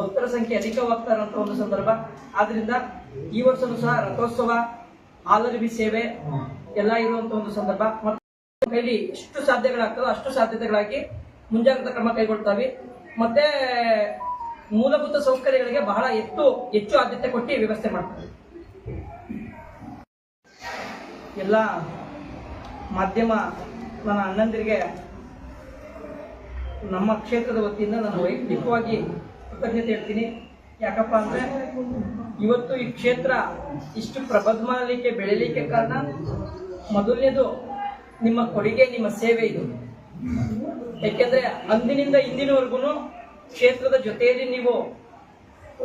ಭಕ್ತರ ಸಂಖ್ಯೆ ಅಧಿಕವಾಗ್ತಾ ಇರುವಂತ ಒಂದು ಸಂದರ್ಭ. ಆದ್ರಿಂದ ಈ ವರ್ಷನು ಸಹ ರಥೋತ್ಸವ ಆಲರಿಬಿ ಸೇವೆ ಎಲ್ಲ ಇರುವಂತ ಒಂದು ಸಂದರ್ಭ. ಮತ್ತು ಕೈಲಿ ಎಷ್ಟು ಸಾಧ್ಯಗಳಾಗ್ತದೋ ಅಷ್ಟು ಸಾಧ್ಯತೆಗಳಾಗಿ ಮುಂಜಾಗ್ರತಾ ಕ್ರಮ ಕೈಗೊಳ್ತಾವೆ. ಮತ್ತೆ ಮೂಲಭೂತ ಸೌಕರ್ಯಗಳಿಗೆ ಬಹಳ ಹೆಚ್ಚು ಹೆಚ್ಚು ಆದ್ಯತೆ ಕೊಟ್ಟು ವ್ಯವಸ್ಥೆ ಮಾಡ್ತಾರೆ. ಎಲ್ಲ ಮಾಧ್ಯಮ ನನ್ನ ಅಣ್ಣಂದಿರಿಗೆ ನಮ್ಮ ಕ್ಷೇತ್ರದ ವತಿಯಿಂದ ನಾನು ವೈಯಕ್ತಿಕವಾಗಿ ಕೃತಜ್ಞತೆ ಹೇಳ್ತೀನಿ. ಯಾಕಪ್ಪ ಅಂದ್ರೆ ಇವತ್ತು ಈ ಕ್ಷೇತ್ರ ಇಷ್ಟು ಪ್ರಬದ್ಧಮಾಗಲಿಕ್ಕೆ ಬೆಳೀಲಿಕ್ಕೆ ಕಾರಣ ಮೊದಲನೇದು ನಿಮ್ಮ ಕೊಡುಗೆ, ನಿಮ್ಮ ಸೇವೆ ಇದು. ಯಾಕೆಂದ್ರೆ ಅಂದಿನಿಂದ ಇಂದಿನವರೆಗೂ ಕ್ಷೇತ್ರದ ಜೊತೆಯಲ್ಲಿ ನೀವು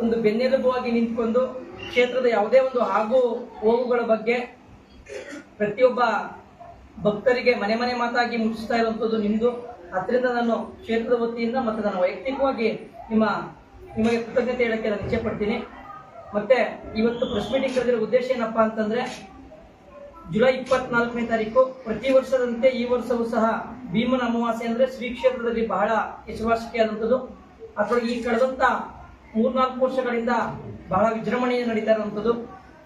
ಒಂದು ಬೆನ್ನೆಲುಬಾಗಿ ನಿಂತ್ಕೊಂಡು ಕ್ಷೇತ್ರದ ಯಾವುದೇ ಒಂದು ಆಗು ಹೋಗುಗಳ ಬಗ್ಗೆ ಪ್ರತಿಯೊಬ್ಬ ಭಕ್ತರಿಗೆ ಮನೆ ಮನೆ ಮಾತಾಗಿ ಮುಟ್ಟಿಸ್ತಾ ಇರುವಂತದ್ದು ನಿಮ್ಮದು ಅದರಿಂದ ನಾನು ಕ್ಷೇತ್ರದ ವತಿಯಿಂದ ಮತ್ತು ನಾನು ವೈಯಕ್ತಿಕವಾಗಿ ನಿಮ್ಮ ನಿಮಗೆ ಕೃತಜ್ಞತೆ ಹೇಳಕ್ಕೆ ನಾನು ಇಚ್ಛೆ ಪಡ್ತೀನಿ ಮತ್ತೆ ಇವತ್ತು ಪ್ರೆಸ್ ಮೀಟಿಂಗ್ ಕರೆದಿರೋ ಉದ್ದೇಶ ಏನಪ್ಪಾ ಅಂತಂದ್ರೆ, ಜುಲೈ ಇಪ್ಪತ್ನಾಲ್ಕನೇ ತಾರೀಕು ಪ್ರತಿ ವರ್ಷದಂತೆ ಈ ವರ್ಷವೂ ಸಹ ಭೀಮನ ಅಮಾವಾಸ್ಯೆ ಅಂದ್ರೆ ಶ್ರೀ ಕ್ಷೇತ್ರದಲ್ಲಿ ಬಹಳ ಹೆಸರುವಾಸಿಕೆಯಾದಂಥದ್ದು ಅಥವಾ ಈ ಕಳೆದಂತ ಮೂರ್ನಾಲ್ಕು ವರ್ಷಗಳಿಂದ ಬಹಳ ವಿಜೃಂಭಣೆಯ ನಡೀತಾ ಇರುವಂಥದ್ದು.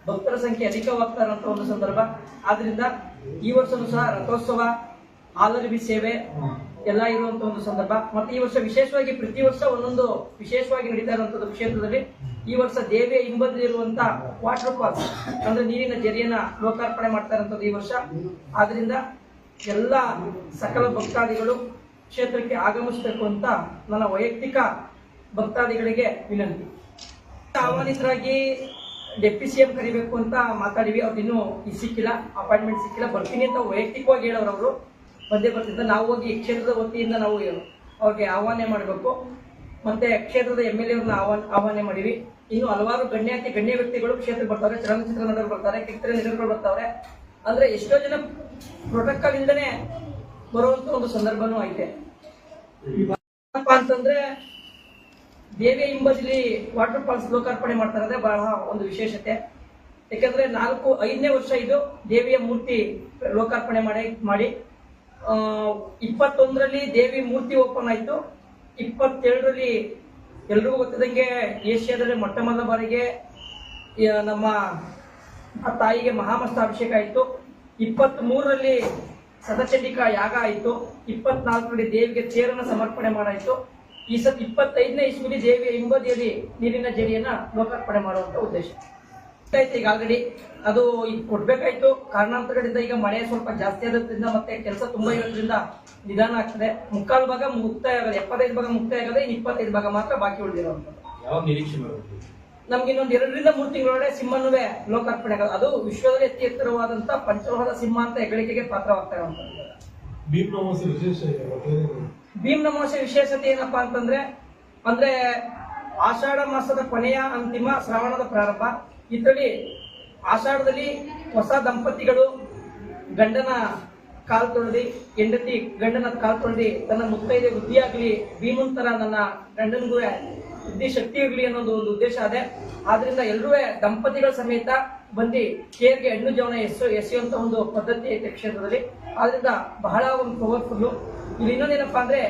ಭಕ್ತರ ಸಂಖ್ಯೆ ಅಧಿಕವಾಗ್ತಾ ಇರುವಂತ ಒಂದು ಸಂದರ್ಭ. ಆದ್ರಿಂದ ಈ ವರ್ಷವೂ ಸಹ ರಥೋತ್ಸವ, ಹಾಲರವಿ ಸೇವೆ ಎಲ್ಲ ಇರುವಂತಹ ಒಂದು ಸಂದರ್ಭ. ಮತ್ತೆ ಈ ವರ್ಷ ವಿಶೇಷವಾಗಿ ಪ್ರತಿ ವರ್ಷ ಒಂದೊಂದು ವಿಶೇಷವಾಗಿ ನಡೀತಾ ಇರುವಂತಹ ಕ್ಷೇತ್ರದಲ್ಲಿ ಈ ವರ್ಷ ದೇವಿಯ ಹಿಂಬದಿರುವಂತ ವಾಟರ್ ಫಾಲ್ಸ್ ಅಂದ್ರೆ ನೀರಿನ ಜರಿಯನ್ನ ಲೋಕಾರ್ಪಣೆ ಮಾಡ್ತಾ ಇರುವಂತದ್ದು ಈ ವರ್ಷ. ಆದ್ರಿಂದ ಎಲ್ಲ ಸಕಲ ಭಕ್ತಾದಿಗಳು ಕ್ಷೇತ್ರಕ್ಕೆ ಆಗಮಿಸಬೇಕು ಅಂತ ನನ್ನ ವೈಯಕ್ತಿಕ ಭಕ್ತಾದಿಗಳಿಗೆ ವಿನಂತಿ. ಆಹ್ವಾನಿತರಾಗಿ ಡೆಪ್ಟಿ ಸಿ ಎಂ ಕರಿಬೇಕು ಅಂತ ಮಾತಾಡಿವಿ ಅವ್ರು ಇನ್ನೂ ಸಿಕ್ಕಿಲ್ಲ, ಅಪಾಯಿಂಟ್ಮೆಂಟ್ ಸಿಕ್ಕಿಲ್ಲ. ಬರ್ತೀನಿ ಅಂತ ವೈಯಕ್ತಿಕವಾಗಿ ಹೇಳೋರು ಬಂದೇ ಬರ್ತಿದ್ದ ನಾವು ಹೋಗಿ ಕ್ಷೇತ್ರದ ವತಿಯಿಂದ ನಾವು ಅವ್ರಿಗೆ ಆಹ್ವಾನ ಮಾಡಬೇಕು. ಮತ್ತೆ ಕ್ಷೇತ್ರದ ಎಂ ಎಲ್ ಎವ್ರನ್ನ ಆಹ್ವಾನ ಆಹ್ವಾನ ಮಾಡಿವಿ. ಇನ್ನು ಹಲವಾರು ಗಣ್ಯಾತಿ ಗಣ್ಯ ವ್ಯಕ್ತಿಗಳು ಕ್ಷೇತ್ರ ಬರ್ತಾರೆ. ಚಲನಚಿತ್ರ ನಟರು ಬರ್ತಾರೆ ಕಿತ್ತರೆ ನಿರಗಳು ಬರ್ತಾರೆ. ಅಂದ್ರೆ ಎಷ್ಟೋ ಜನ ಪ್ರೋಟೋಕಾಲ್ ಇಂದನೇ ಬರುವಂತ ಒಂದು ಸಂದರ್ಭನೂ ಐತೆ. ಅಂತಂದ್ರೆ ದೇವಿ ಹಿಂಬದಿಲಿ ವಾಟರ್ ಫಾಲ್ಸ್ ಲೋಕಾರ್ಪಣೆ ಮಾಡ್ತಾರೆ ಅಂದ್ರೆ ಬಹಳ ಒಂದು ವಿಶೇಷತೆ. ಯಾಕಂದ್ರೆ ನಾಲ್ಕು, ಐದನೇ ವರ್ಷ ಇದು ದೇವಿಯ ಮೂರ್ತಿ ಲೋಕಾರ್ಪಣೆ ಮಾಡಿ ಮಾಡಿ. ಇಪ್ಪತ್ತೊಂದರಲ್ಲಿ ದೇವಿ ಮೂರ್ತಿ ಓಪನ್ ಆಯಿತು. ಇಪ್ಪತ್ತೇಳರಲ್ಲಿ ಎಲ್ರಿಗೂ ಗೊತ್ತಿದಂಗೆ ಏಷ್ಯಾದಲ್ಲಿ ಮೊಟ್ಟ ಮೊದಲ ಬಾರಿಗೆ ನಮ್ಮ ಆ ತಾಯಿಗೆ ಮಹಾಮಸ್ತಾಭಿಷೇಕ ಆಯಿತು. ಇಪ್ಪತ್ತ್ ಮೂರರಲ್ಲಿ ಸದಚಂಡಿಕ ಯಾಗ ಆಯಿತು. ಇಪ್ಪತ್ನಾಲ್ಕರಲ್ಲಿ ದೇವಿಗೆ ತೇರನ್ನು ಸಮರ್ಪಣೆ ಮಾಡಾಯಿತು. ಈ ಸತ್ ಇಪ್ಪತ್ತೈದನೇ ಇಸ್ವಿಲಿ ದೇವಿಯ ಹಿಂಬದಿಯಲ್ಲಿ ನೀರಿನ ಜರಿಯನ್ನು ಲೋಕಾರ್ಪಣೆ ಮಾಡುವಂಥ ಉದ್ದೇಶ. ಆಯ್ತು ಈಗ ಆಲ್ರೆಡಿ ಅದು ಈಗ ಕೊಡ್ಬೇಕಾಯ್ತು. ಕಾರಣಾಂತರಗಳಿಂದ ಈಗ ಮಳೆ ಸ್ವಲ್ಪ ಜಾಸ್ತಿ ಆದ್ರಿಂದ ಮತ್ತೆ ಕೆಲಸ ತುಂಬಾ ಇರೋದ್ರಿಂದ ನಿಧಾನ ಆಗ್ತದೆ. ಮುಕ್ಕಾಲು ಭಾಗ ಮುಕ್ತಾಯ ಆಗೋದು ಎಪ್ಪತ್ತೈದು ಭಾಗ ಮುಕ್ತಾಯ ಆಗೋದೇ ಇಪ್ಪತ್ತೈದು ಭಾಗ ಮಾತ್ರ ಬಾಕಿ ಉಳಿದಿರೋದು ಯಾವಾಗ ನಿರೀಕ್ಷೆ ನಮ್ಗೆ ಇನ್ನೊಂದು ಎರಡರಿಂದ ಮೂರು ತಿಂಗಳೊಳಗೆ ಸಿಂಹನುವೆ ಲೋಕಾರ್ಪಣೆ ಆಗೋದು ಅದು ವಿಶ್ವದಲ್ಲಿ ಅತಿ ಎತ್ತರವಾದಂತ ಪಂಚಲೋಹದ ಸಿಂಹ ಅಂತ ಹೆಗ್ಗಳಿಕೆಗೆ ಪಾತ್ರವಾಗ್ತಾ ಇರುವಂತದ್ದು ವಿಶೇಷ ವಿಶೇಷತೆ ಏನಪ್ಪಾ ಅಂತಂದ್ರೆ ಅಂದ್ರೆ ಆಷಾಢ ಮಾಸದ ಕೊನೆಯ ಅಂತಿಮ ಶ್ರಾವಣದ ಪ್ರಾರಂಭ. ಇದರಲ್ಲಿ ಆಷಾಢದಲ್ಲಿ ಹೊಸ ದಂಪತಿಗಳು ಗಂಡನ ಕಾಲ್ ತೊಳೆದಿ, ಹೆಂಡತಿ ಗಂಡನ ಕಾಲ್ ತೊಳೆದಿ ತನ್ನ ಮುತ್ತೈದೆ ವೃದ್ಧಿಯಾಗ್ಲಿ ಆಗಲಿ ಭೀಮಂತರ ನನ್ನ ಗಂಡನಿಗೂ ಬುದ್ಧಿ ಶಕ್ತಿ ಇರಲಿ ಅನ್ನೋದು ಒಂದು ಉದ್ದೇಶ ಅದೇ. ಆದ್ರಿಂದ ಎಲ್ಲರೂ ದಂಪತಿಗಳ ಸಮೇತ ಬಂದು ಕೇರ್ಗೆ ಹೆಣ್ಣು ಜವನ ಎಸೆ, ಎಸೆಯುವಂತ ಒಂದು ಪದ್ಧತಿ ಐತೆ ಕ್ಷೇತ್ರದಲ್ಲಿ. ಆದ್ರಿಂದ ಬಹಳ ಒಂದು ಪವರ್ಫುಲ್ ಇಲ್ಲಿ ಇನ್ನೊಂದೇನಪ್ಪಾ ಅಂದ್ರೆ,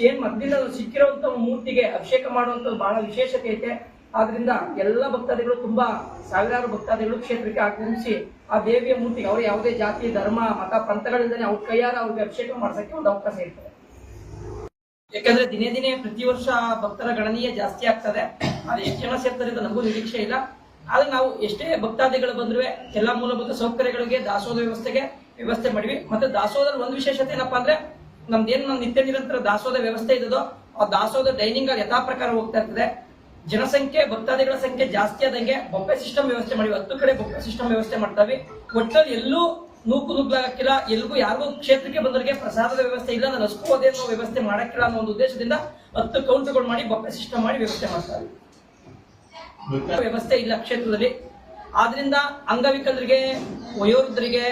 ಏನ್ ಮೊದಲಿಂದ ಸಿಕ್ಕಿರುವಂತ ಮೂರ್ತಿಗೆ ಅಭಿಷೇಕ ಮಾಡುವಂತ ಬಹಳ ವಿಶೇಷತೆ ಐತೆ. ಆದ್ರಿಂದ ಎಲ್ಲ ಭಕ್ತಾದಿಗಳು ತುಂಬಾ ಸಾವಿರಾರು ಭಕ್ತಾದಿಗಳು ಕ್ಷೇತ್ರಕ್ಕೆ ಆಗಮಿಸಿ ಆ ದೇವಿಯ ಮೂರ್ತಿಗೆ ಅವ್ರ ಯಾವುದೇ ಜಾತಿ, ಧರ್ಮ, ಮತ ಪಂಥಗಳಿಂದನೇ ಅವ್ರ ಕೈಯಾರ ಅವ್ರಿಗೆ ಅಭಿಷೇಕ ಮಾಡ್ಸಕ್ಕೆ ಒಂದು ಅವಕಾಶ ಇರ್ತದೆ. ಯಾಕಂದ್ರೆ ದಿನೇ ದಿನೇ ಪ್ರತಿ ವರ್ಷ ಭಕ್ತರ ಗಣನೀಯ ಜಾಸ್ತಿ ಆಗ್ತದೆ. ಅದು ಎಷ್ಟು ಜನ ಸೇರ್ತಾರೆ ಅಂತ ನಮಗೂ ನಿರೀಕ್ಷೆ ಇಲ್ಲ. ಆದ್ರೆ ನಾವು ಎಷ್ಟೇ ಭಕ್ತಾದಿಗಳು ಬಂದ್ರು ಎಲ್ಲಾ ಮೂಲಭೂತ ಸೌಕರ್ಯಗಳಿಗೆ ದಾಸೋಹ ವ್ಯವಸ್ಥೆಗೆ ವ್ಯವಸ್ಥೆ ಮಾಡಿವಿ. ಮತ್ತೆ ದಾಸೋಹದಲ್ಲಿ ಒಂದು ವಿಶೇಷತೆ ಏನಪ್ಪಾ ಅಂದ್ರೆ, ನಮ್ದೇನು ನಮ್ಮ ನಿತ್ಯ ನಿರಂತರ ದಾಸೋಹದ ವ್ಯವಸ್ಥೆ ಇದ್ದದೋ, ಆ ದಾಸೋಹದ ಡೈನಿಂಗ್ ಯಥಾ ಪ್ರಕಾರ ಹೋಗ್ತಾ ಇರ್ತದೆ. ಜನಸಂಖ್ಯೆ, ಭಕ್ತಾದಿಗಳ ಸಂಖ್ಯೆ ಜಾಸ್ತಿ ಆದಂಗೆ ಬೊಪ್ಪೆ ಸಿಸ್ಟಮ್ ವ್ಯವಸ್ಥೆ ಮಾಡಿ. ಹತ್ತು ಕಡೆ ಬೊಪ್ಪೆ ಸಿಸ್ಟಮ್ ವ್ಯವಸ್ಥೆ ಮಾಡ್ತಾವೆ. ಒಟ್ಟಲ್ಲಿ ಎಲ್ಲೂ ನೂಕು ನುಗ್ಲಾಗಕ್ಕಿಲ್ಲ. ಎಲ್ಗೂ ಯಾರಿಗೂ ಕ್ಷೇತ್ರಕ್ಕೆ ಬಂದವರಿಗೆ ಪ್ರಸಾದದ ವ್ಯವಸ್ಥೆ ಇಲ್ಲ. ನಾನು ಹಸ್ಕೋದೆ ಅನ್ನೋ ವ್ಯವಸ್ಥೆ ಮಾಡಕ್ಕಿಲ್ಲ ಅನ್ನೋ ಒಂದು ಉದ್ದೇಶದಿಂದ ಹತ್ತು ಕೌಂಟರ್ಗಳು ಮಾಡಿ ಬೊಪ್ಪೆ ಸಿಸ್ಟಮ್ ಮಾಡಿ ವ್ಯವಸ್ಥೆ ಮಾಡ್ತಾರೆ. ವ್ಯವಸ್ಥೆ ಇಲ್ಲ ಕ್ಷೇತ್ರದಲ್ಲಿ. ಆದ್ರಿಂದ ಅಂಗವಿಕಲರಿಗೆ, ವಯೋವೃದ್ಧರಿಗೆ,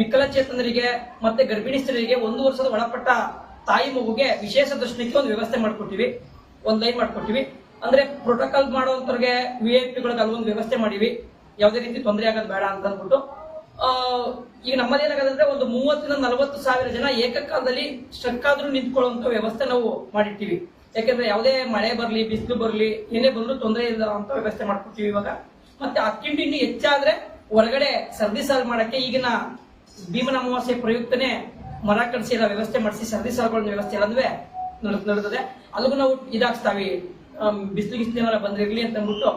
ವಿಕಲಚೇತನರಿಗೆ ಮತ್ತೆ ಗರ್ಭಿಣಿ ಸ್ತ್ರೀಯರಿಗೆ ಒಂದು ವರ್ಷದ ಒಳಪಟ್ಟ ತಾಯಿ ಮಗುಗೆ ವಿಶೇಷ ದರ್ಶನಕ್ಕೆ ಒಂದು ವ್ಯವಸ್ಥೆ ಮಾಡ್ಕೊಟ್ಟಿವಿ. ಒಂದು ಲೈನ್ ಮಾಡ್ಕೊಟ್ಟಿವಿ. ಅಂದ್ರೆ ಪ್ರೋಟೋಕಾಲ್ ಮಾಡುವಂತವ್ರಿಗೆ ವಿ ಐ ಪಿಗಳಿಗೆ ಅಲ್ಲೊಂದು ವ್ಯವಸ್ಥೆ ಮಾಡಿವಿ. ಯಾವುದೇ ರೀತಿ ತೊಂದರೆ ಆಗೋದು ಬೇಡ ಅಂತ ಅಂದ್ಬಿಟ್ಟು. ಈಗ ನಮ್ಮಲ್ಲಿ ಏನಾಗದಂದ್ರೆ ಒಂದು ಮೂವತ್ತರಿಂದ ನಲವತ್ತು ಸಾವಿರ ಜನ ಏಕಕಾಲದಲ್ಲಿ ಶಕ್ಕಾದ್ರೂ ನಿಂತ್ಕೊಳ್ಳುವಂತ ವ್ಯವಸ್ಥೆ ನಾವು ಮಾಡಿರ್ತೀವಿ. ಯಾಕೆಂದ್ರೆ ಯಾವುದೇ ಮಳೆ ಬರಲಿ, ಬಿಸಿಲು ಬರಲಿ, ಏನೇ ಬಂದ್ರು ತೊಂದರೆ ಇಲ್ಲ ಅಂತ ವ್ಯವಸ್ಥೆ ಮಾಡ್ಕೊತೀವಿ ಇವಾಗ. ಮತ್ತೆ ಅಕ್ಕಿಂಡಿ ಇನ್ನೂ ಹೆಚ್ಚಾದ್ರೆ ಹೊರಗಡೆ ಸರ್ದಿ ಸಾಲ್ ಮಾಡಕ್ಕೆ ಈಗಿನ ಭೀಮನ ಅಮಾವಾಸ್ಯೆ ಪ್ರಯುಕ್ತನೇ ಮರ ಕಡಿಸಿ ಎಲ್ಲ ವ್ಯವಸ್ಥೆ ಮಾಡಿಸಿ ಸರ್ದಿ ಸಾಲ್ಗಳ ವ್ಯವಸ್ಥೆ ಎಲ್ಲದುವೆ ನಡೆದ ನಡೆದಿದೆ. ಅಲ್ಲಿಗೂ ನಾವು ಇದಾಕ್ಸ್ತಾವಿ ಬಿಸಿಲು ಗಿಸ್ಲು ಏನಾರ ಬಂದಿರಲಿ ಅಂತ ಅಂದ್ಬಿಟ್ಟು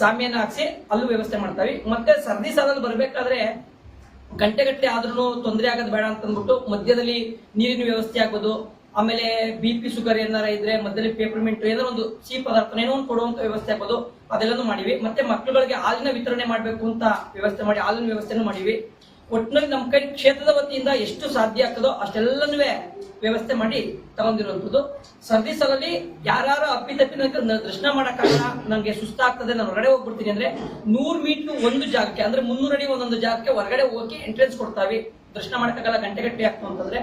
ಸಾಮಿಯನ್ನ ಹಾಕ್ಸಿ ಅಲ್ಲೂ ವ್ಯವಸ್ಥೆ ಮಾಡ್ತಾವೆ. ಮತ್ತೆ ಸರ್ದಿ ಸಾಲಲ್ಲಿ ಬರಬೇಕಾದ್ರೆ ಗಂಟೆಗಟ್ಟಲೆ ಆದ್ರೂ ತೊಂದರೆ ಆಗೋದು ಬೇಡ ಅಂತ ಅಂದ್ಬಿಟ್ಟು ಮಧ್ಯದಲ್ಲಿ ನೀರಿನ ವ್ಯವಸ್ಥೆ ಆಗೋದು ಆಮೇಲೆ ಬಿ ಪಿ ಶುಗರ್ ಏನಾರ ಇದ್ರೆ ಮಧ್ಯದಲ್ಲಿ ಪೇಪರ್ಮೆಂಟ್ ಏನಾರ ಒಂದು ಸಿಹಿ ಪದಾರ್ಥ ಏನೋ ಒಂದು ಕೊಡುವಂತ ವ್ಯವಸ್ಥೆ ಆಗೋದು ಅದೆಲ್ಲನೂ ಮಾಡಿವಿ. ಮತ್ತೆ ಮಕ್ಕಳುಗಳಿಗೆ ಹಾಲಿನ ವಿತರಣೆ ಮಾಡಬೇಕು ಅಂತ ವ್ಯವಸ್ಥೆ ಮಾಡಿ ಹಾಲಿನ ವ್ಯವಸ್ಥೆನೂ ಮಾಡಿವಿ. ಒಟ್ಟಿನಲ್ಲಿ ನಮ್ಮ ಕೈ ಕ್ಷೇತ್ರದ ವತಿಯಿಂದ ಎಷ್ಟು ಸಾಧ್ಯ ಆಗ್ತದೋ ಅಷ್ಟೆಲ್ಲನೂ ವ್ಯವಸ್ಥೆ ಮಾಡಿ ತಗೊಂಡಿರುವಂಥದ್ದು. ಸರ್ದಿ ಸಲಲ್ಲಿ ಯಾರು ಅಪ್ಪಿತಪ್ಪಿ ನನಗೆ ದರ್ಶನ ಮಾಡೋಕ್ಕಾಗಲ್ಲ ನನಗೆ ಸುಸ್ತಾಗ್ತದೆ, ನಾನು ಹೊರಗಡೆ ಹೋಗ್ಬಿಡ್ತೀನಿ ಅಂದ್ರೆ ನೂರು ಮೀಟರ್ ಒಂದು ಜಾಗಕ್ಕೆ, ಅಂದ್ರೆ ಮುನ್ನೂರು ಅಡಿ ಒಂದೊಂದು ಜಾಗಕ್ಕೆ ಹೊರಗಡೆ ಹೋಗಿ ಎಂಟ್ರೆನ್ಸ್ ಕೊಡ್ತಾವೆ. ದರ್ಶನ ಮಾಡೋಕ್ಕಾಗಲ್ಲ, ಗಂಟೆ ಗಂಟೆ ಆಗ್ತು ಅಂತಂದ್ರೆ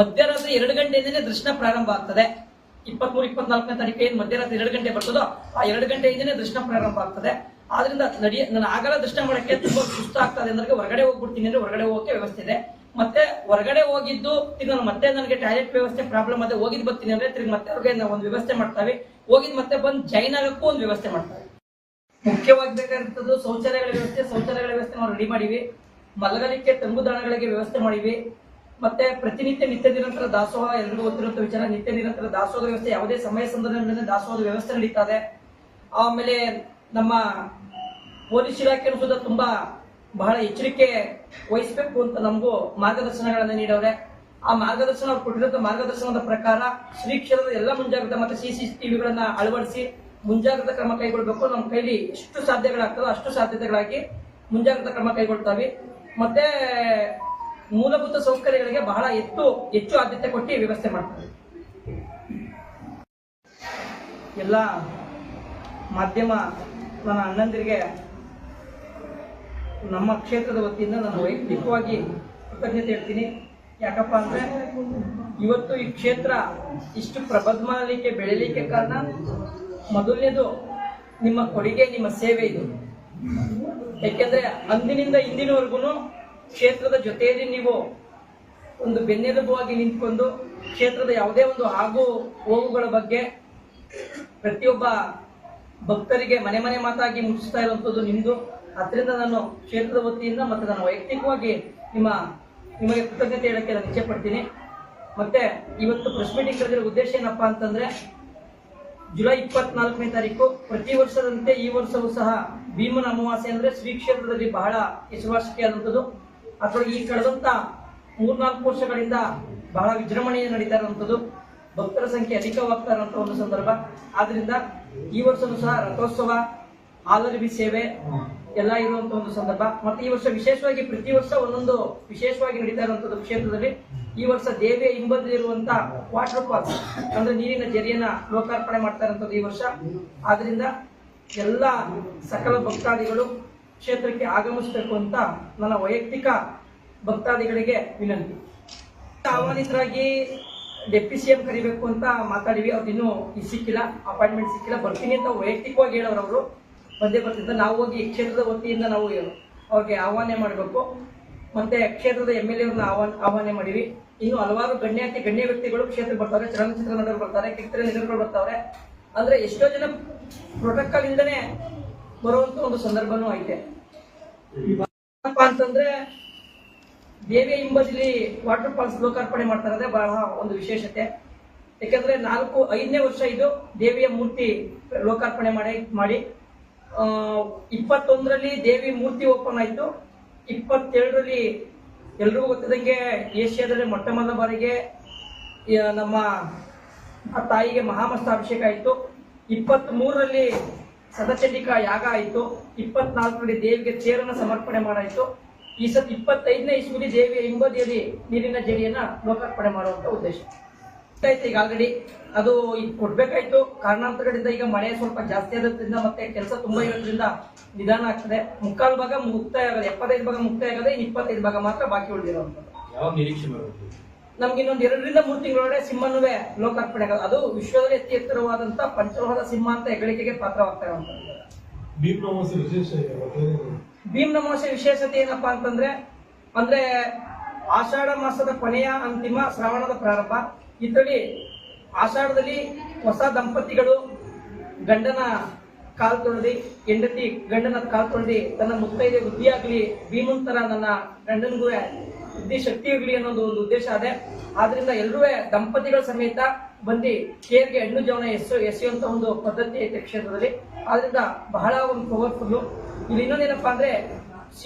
ಮಧ್ಯರಾತ್ರಿ ಎರಡು ಗಂಟೆಯಿಂದನೇ ದರ್ಶನ ಪ್ರಾರಂಭ ಆಗ್ತದೆ. ಇಪ್ಪತ್ಮೂರು, ಇಪ್ಪತ್ನಾಲ್ಕನೇ ತಾರೀಕು ಏನು ಮಧ್ಯರಾತ್ರಿ ಎರಡು ಗಂಟೆ ಬರ್ತದೋ, ಆ ಎರಡು ಗಂಟೆಯಿಂದನೇ ದರ್ಶನ ಪ್ರಾರಂಭ ಆಗ್ತದೆ. ಆದ್ರಿಂದ ನಡಿಯ ನಾನು ಆಗಲ ದರ್ಶನ ಮಾಡಕ್ಕೆ ತುಂಬಾ ಸುಸ್ತ ಆಗ್ತದೆ ಅಂದ್ರೆ ಹೊರಗಡೆ ಹೋಗ್ಬಿಡ್ತೀನಿ ಅಂದ್ರೆ ಹೊರಗಡೆ ಹೋಗಕ್ಕೆ ವ್ಯವಸ್ಥೆ ಇದೆ. ಮತ್ತೆ ಹೊರಗಡೆ ಹೋಗಿದ್ದು ತಿರ್ಗಿ ಮತ್ತೆ ನನಗೆ ಟಾಯ್ಲೆಟ್ ವ್ಯವಸ್ಥೆ ಪ್ರಾಬ್ಲಮ್ ಅದೇ ಹೋಗಿದ್ ಬರ್ತೀನಿ ಅಂದ್ರೆ ತಿರ್ಗಿ ಮತ್ತೆ ಅವ್ರಿಗೆ ಒಂದು ವ್ಯವಸ್ಥೆ ಮಾಡ್ತಾವೆ. ಹೋಗಿದ್ ಮತ್ತೆ ಬಂದು ಜೈನ್ ಆಗಕ್ಕೂ ಒಂದು ವ್ಯವಸ್ಥೆ ಮಾಡ್ತಾರೆ. ಮುಖ್ಯವಾಗಿ ಶೌಚಾಲಯಗಳ ವ್ಯವಸ್ಥೆ. ಶೌಚಾಲಯಗಳ ವ್ಯವಸ್ಥೆ ನಾವು ರೆಡಿ ಮಾಡಿವಿ. ಮಲಗಲಿಕ್ಕೆ ತಂಗುದಾಣಗಳಿಗೆ ವ್ಯವಸ್ಥೆ ಮಾಡಿವಿ. ಮತ್ತೆ ಪ್ರತಿನಿತ್ಯ ನಿತ್ಯ ನಿರಂತರ ದಾಸೋಹ ಎಲ್ಲರಿಗೂ ಗೊತ್ತಿರುವಂತ ವಿಚಾರ, ನಿತ್ಯ ನಿರಂತರ ದಾಸೋಹದ ವ್ಯವಸ್ಥೆ ಯಾವುದೇ ಸಮಯ ಸಂದರ್ಭದಲ್ಲಿ ದಾಸೋಹದ ವ್ಯವಸ್ಥೆ ನಡೀತಾ ಇದೆ. ಆಮೇಲೆ ನಮ್ಮ ಪೊಲೀಸ್ ಇಲಾಖೆ ಸುದ ತುಂಬಾ ಬಹಳ ಎಚ್ಚರಿಕೆ ವಹಿಸಬೇಕು ಅಂತ ನಮಗೂ ಮಾರ್ಗದರ್ಶನಗಳನ್ನು ನೀಡವ್ರೆ. ಆ ಮಾರ್ಗದರ್ಶನ ಅವ್ರು ಕೊಟ್ಟಿರೋ ಮಾರ್ಗದರ್ಶನದ ಪ್ರಕಾರ ಶ್ರೀ ಕ್ಷೇತ್ರದ ಎಲ್ಲ ಮುಂಜಾಗ್ರತೆ ಮತ್ತೆ ಸಿ ಸಿ ಟಿವಿಗಳನ್ನ ಅಳವಡಿಸಿ ಮುಂಜಾಗ್ರತಾ ಕ್ರಮ ಕೈಗೊಳ್ಬೇಕು. ನಮ್ಮ ಕೈಲಿ ಎಷ್ಟು ಸಾಧ್ಯಗಳಾಗ್ತದೋ ಅಷ್ಟು ಸಾಧ್ಯತೆಗಳಾಗಿ ಮುಂಜಾಗ್ರತಾ ಕ್ರಮ ಕೈಗೊಳ್ತಾವೆ. ಮತ್ತೆ ಮೂಲಭೂತ ಸೌಕರ್ಯಗಳಿಗೆ ಬಹಳ ಹೆಚ್ಚು ಹೆಚ್ಚು ಆದ್ಯತೆ ಕೊಟ್ಟು ವ್ಯವಸ್ಥೆ ಮಾಡ್ತಾರೆ. ಎಲ್ಲ ಮಾಧ್ಯಮ ನನ್ನ ಅಣ್ಣಂದಿರಿಗೆ ನಮ್ಮ ಕ್ಷೇತ್ರದ ವತಿಯಿಂದ ನಾನು ವೈಯಕ್ತಿಕವಾಗಿ ಕೃತಜ್ಞತೆ ಹೇಳ್ತೀನಿ. ಯಾಕಪ್ಪ ಅಂದ್ರೆ ಇವತ್ತು ಈ ಕ್ಷೇತ್ರ ಇಷ್ಟು ಪ್ರಬದ್ಮಾಲಿಕೆ ಬೆಳೀಲಿಕ್ಕೆ ಕಾರಣ ಮೊದಲನೇದು ನಿಮ್ಮ ಕೊಡುಗೆ, ನಿಮ್ಮ ಸೇವೆ ಇದು. ಯಾಕೆಂದ್ರೆ ಅಂದಿನಿಂದ ಇಂದಿನವರೆಗೂ ಕ್ಷೇತ್ರದ ಜೊತೆಯಲ್ಲಿ ನೀವು ಒಂದು ಬೆನ್ನೆಲುಬುವಾಗಿ ನಿಂತ್ಕೊಂಡು ಕ್ಷೇತ್ರದ ಯಾವುದೇ ಒಂದು ಆಗು ಹೋಗುಗಳ ಬಗ್ಗೆ ಪ್ರತಿಯೊಬ್ಬ ಭಕ್ತರಿಗೆ ಮನೆ ಮನೆ ಮಾತಾಗಿ ಮುಟ್ಟಿಸ್ತಾ ಇರುವಂತದ್ದು ನಿಮ್ಮದು ಅದರಿಂದ ನಾನು ಕ್ಷೇತ್ರದ ವತಿಯಿಂದ ಮತ್ತೆ ನಾನು ವೈಯಕ್ತಿಕವಾಗಿ ನಿಮ್ಮ, ನಿಮಗೆ ಕೃತಜ್ಞತೆ ಹೇಳಕ್ಕೆ ನಾನು ಇಚ್ಛೆ ಪಡ್ತೀನಿ. ಮತ್ತೆ ಇವತ್ತು ಪ್ರೆಸ್ ಮೀಟಿಂಗ್ ಕರೆದಿರೋ ಉದ್ದೇಶ ಏನಪ್ಪಾ ಅಂತಂದ್ರೆ, ಜುಲೈ ಇಪ್ಪತ್ನಾಲ್ಕನೇ ತಾರೀಕು ಪ್ರತಿ ವರ್ಷದಂತೆ ಈ ವರ್ಷವೂ ಸಹ ಭೀಮನ ಅಮಾವಾಸ್ಯೆ ಅಂದ್ರೆ ಶ್ರೀ ಕ್ಷೇತ್ರದಲ್ಲಿ ಬಹಳ ಹೆಸರುವಾಸಿಯಾದಂಥದ್ದು ಅಥವಾ ಈ ಕಳೆದಂತ ಮೂರ್ನಾಲ್ಕು ವರ್ಷಗಳಿಂದ ಬಹಳ ವಿಜೃಂಭಣೆಯ ನಡೀತಾ ಇರುವಂಥದ್ದು. ಭಕ್ತರ ಸಂಖ್ಯೆ ಅಧಿಕವಾಗ್ತಾ ಇರುವಂಥ ಒಂದು ಸಂದರ್ಭ. ಆದ್ರಿಂದ ಈ ವರ್ಷವೂ ಸಹ ರಥೋತ್ಸವ ಆಲರಿಬಿ ಸೇವೆ ಎಲ್ಲ ಇರುವಂತ ಒಂದು ಸಂದರ್ಭ. ಮತ್ತೆ ಈ ವರ್ಷ ವಿಶೇಷವಾಗಿ ಪ್ರತಿ ವರ್ಷ ಒಂದೊಂದು ವಿಶೇಷವಾಗಿ ನಡೀತಾ ಇರುವಂತದ್ದು ಕ್ಷೇತ್ರದಲ್ಲಿ ಈ ವರ್ಷ ದೇವಿಯ ಹಿಂಬದಿರುವಂತ ವಾಟರ್ ಫಾಲ್ಸ್ ಅಂದ್ರೆ ನೀರಿನ ಜರಿಯನ್ನ ಲೋಕಾರ್ಪಣೆ ಮಾಡ್ತಾ ಇರುವಂತದ್ದು ಈ ವರ್ಷ. ಆದ್ರಿಂದ ಎಲ್ಲ ಸಕಲ ಭಕ್ತಾದಿಗಳು ಕ್ಷೇತ್ರಕ್ಕೆ ಆಗಮಿಸಬೇಕು ಅಂತ ನನ್ನ ವೈಯಕ್ತಿಕ ಭಕ್ತಾದಿಗಳಿಗೆ ವಿನಂತಿ. ಆಹ್ವಾನಿತರಾಗಿ ಡೆಪ್ಟಿ ಸಿ ಕರಿಬೇಕು ಅಂತ ಮಾತಾಡಿವಿ ಅವ್ರು ಇನ್ನೂ ಸಿಕ್ಕಿಲ್ಲ ಅಪಾಯಿಂಟ್ಮೆಂಟ್ ಸಿಕ್ಕಿಲ್ಲ. ಬರ್ತೀನಿ ಅಂತ ವೈಯಕ್ತಿಕವಾಗಿ ಹೇಳೋರು ಅವರು. ಬಂದೇ ಬರ್ತಿದ್ದ. ನಾವು ಹೋಗಿ ಕ್ಷೇತ್ರದ ವತಿಯಿಂದ ನಾವು ಅವ್ರಿಗೆ ಆಹ್ವಾನ ಮಾಡಬೇಕು. ಮತ್ತೆ ಕ್ಷೇತ್ರದ ಎಂ ಎಲ್ ಎವ್ರನ್ನ ಆಹ್ವಾನ ಆಹ್ವಾನ ಮಾಡಿವಿ ಇನ್ನು ಹಲವಾರು ಗಣ್ಯಾತಿ, ಗಣ್ಯ ವ್ಯಕ್ತಿಗಳು ಕ್ಷೇತ್ರ ಬರ್ತಾರೆ ಚಲನಚಿತ್ರ ನಟರು ಬರ್ತಾರೆ ಕಿತ್ತರೆ ನಿಗರ್ಗಳು ಬರ್ತಾರೆ ಅಂದ್ರೆ ಎಷ್ಟೋ ಜನ ಪ್ರೋಟೋಕಾಲ್ ಇಂದನೆ ಬರುವಂತ ಒಂದು ಸಂದರ್ಭನೂ ಐತೆ. ಅಂತಂದ್ರೆ ದೇವಿಯ ಹಿಂಬದಿಲಿ ವಾಟರ್ ಫಾಲ್ಸ್ ಲೋಕಾರ್ಪಣೆ ಮಾಡ್ತಾ ಇರೋದೇ ಬಹಳ ಒಂದು ವಿಶೇಷತೆ. ಯಾಕಂದ್ರೆ ನಾಲ್ಕು, ಐದನೇ ವರ್ಷ ಇದು ದೇವಿಯ ಮೂರ್ತಿ ಲೋಕಾರ್ಪಣೆ ಮಾಡಿ ಮಾಡಿ. ಇಪ್ಪತ್ತೊಂದರಲ್ಲಿ ದೇವಿ ಮೂರ್ತಿ ಓಪನ್ ಆಯ್ತು. ಇಪ್ಪತ್ತೆರಡರಲ್ಲಿ ಎಲ್ರಿಗೂ ಗೊತ್ತಿದಂಗೆ ಏಷ್ಯಾದಲ್ಲಿ ಮೊಟ್ಟ ಮೊದಲ ಬಾರಿಗೆ ನಮ್ಮ ತಾಯಿಗೆ ಮಹಾಮಸ್ತಾಭಿಷೇಕ ಆಯಿತು. ಇಪ್ಪತ್ತ್ ಮೂರರಲ್ಲಿ ಸದಚಂಡಿಕಾ ಯಾಗ ಆಯಿತು. ಇಪ್ಪತ್ನಾಲ್ಕರಲ್ಲಿ ದೇವಿಗೆ ತೇರನ್ನು ಸಮರ್ಪಣೆ ಮಾಡಾಯಿತು. ಈ ಸತ್ ಇಪ್ಪತ್ತೈದನೇ ಇಸ್ವಿಲಿ ದೇವಿಯ ಹಿಂಬದಿಯಲ್ಲಿ ನೀರಿನ ಜರಿಯನ್ನ ಲೋಕಾರ್ಪಣೆ ಮಾಡುವಂತ ಉದ್ದೇಶ. ಈಗ ಆಲ್ರೆಡಿ ಅದು ಈಗ ಕೊಡ್ಬೇಕಾಯ್ತು. ಕಾರಣಾಂತರಗಳಿಂದ ಈಗ ಮಳೆ ಸ್ವಲ್ಪ ಜಾಸ್ತಿ ಆಗೋದ್ರಿಂದ ಮತ್ತೆ ಕೆಲಸ ತುಂಬಾ ಇರೋದ್ರಿಂದ ನಿಧಾನ ಆಗ್ತದೆ. ಮುಕ್ಕಾಲ್ ಭಾಗ ಮುಕ್ತಾಯ ಆಗದೆ ಎಪ್ಪತ್ತೈದು ಭಾಗ ಮುಕ್ತಾಯ ಆಗದೆ ಇಪ್ಪತ್ತೈದು ಭಾಗ ಮಾತ್ರ ಬಾಕಿ ಉಳಿದಿರುವಂತದ್ದು ನಿರೀಕ್ಷೆ ನಮ್ಗೆ ಇನ್ನೊಂದು ಎರಡರಿಂದ ಮೂರು ತಿಂಗಳೊಳಗೆ ಸಿಂಹನುವೆ ಲೋಕಾರ್ಪಣೆ ಆಗೋದು ಅದು ವಿಶ್ವದಲ್ಲಿ ಅತಿ ಎತ್ತರವಾದಂತ ಪಂಚಲೋಹದ ಸಿಂಹ ಅಂತ ಹೆಗ್ಗಳಿಕೆಗೆ ಪಾತ್ರವಾಗ್ತಾ ಇರುವಂತದ್ದು ಭೀಮ್ ಅಮಾವಾಸ್ಯೆ ವಿಶೇಷ ಇವತ್ತೇನಿದೆ ಭೀಮ್ ನಮಾಸೆ ವಿಶೇಷತೆ ಏನಪ್ಪಾ ಅಂತಂದ್ರೆ, ಅಂದ್ರೆ ಆಷಾಢ ಮಾಸದ ಕೊನೆಯ ಅಂತಿಮ ಶ್ರಾವಣದ ಪ್ರಾರಂಭ. ಇದರಲ್ಲಿ ಆಷಾಢದಲ್ಲಿ ಹೊಸ ದಂಪತಿಗಳು ಗಂಡನ ಕಾಲ್ ತೊಳೆದಿ, ಹೆಂಡತಿ ಗಂಡನ ಕಾಲ್ ತೊಳೆದಿ ತನ್ನ ಮುತ್ತೈದೆ ವೃದ್ಧಿ ಆಗ್ಲಿ ಭೀಮಂತರ ನನ್ನ ಗಂಡನಿಗೂ ಬುದ್ಧಿ ಶಕ್ತಿ ಇರ್ಲಿ ಅನ್ನೋದು ಒಂದು ಉದ್ದೇಶ ಅದೇ. ಆದ್ರಿಂದ ಎಲ್ಲರೂ ದಂಪತಿಗಳ ಸಮೇತ ಬಂದು ಕೇರ್ಗೆ ಹೆಣ್ಣು ಜವನ ಎಸೆ ಎಸೆಯುವಂತ ಒಂದು ಪದ್ಧತಿ ಐತೆ ಕ್ಷೇತ್ರದಲ್ಲಿ. ಆದ್ರಿಂದ ಬಹಳ ಒಂದು ಪವರ್ಫುಲ್ ಇಲ್ಲಿ ಇನ್ನೊಂದೇನಪ್ಪ ಅಂದ್ರೆ,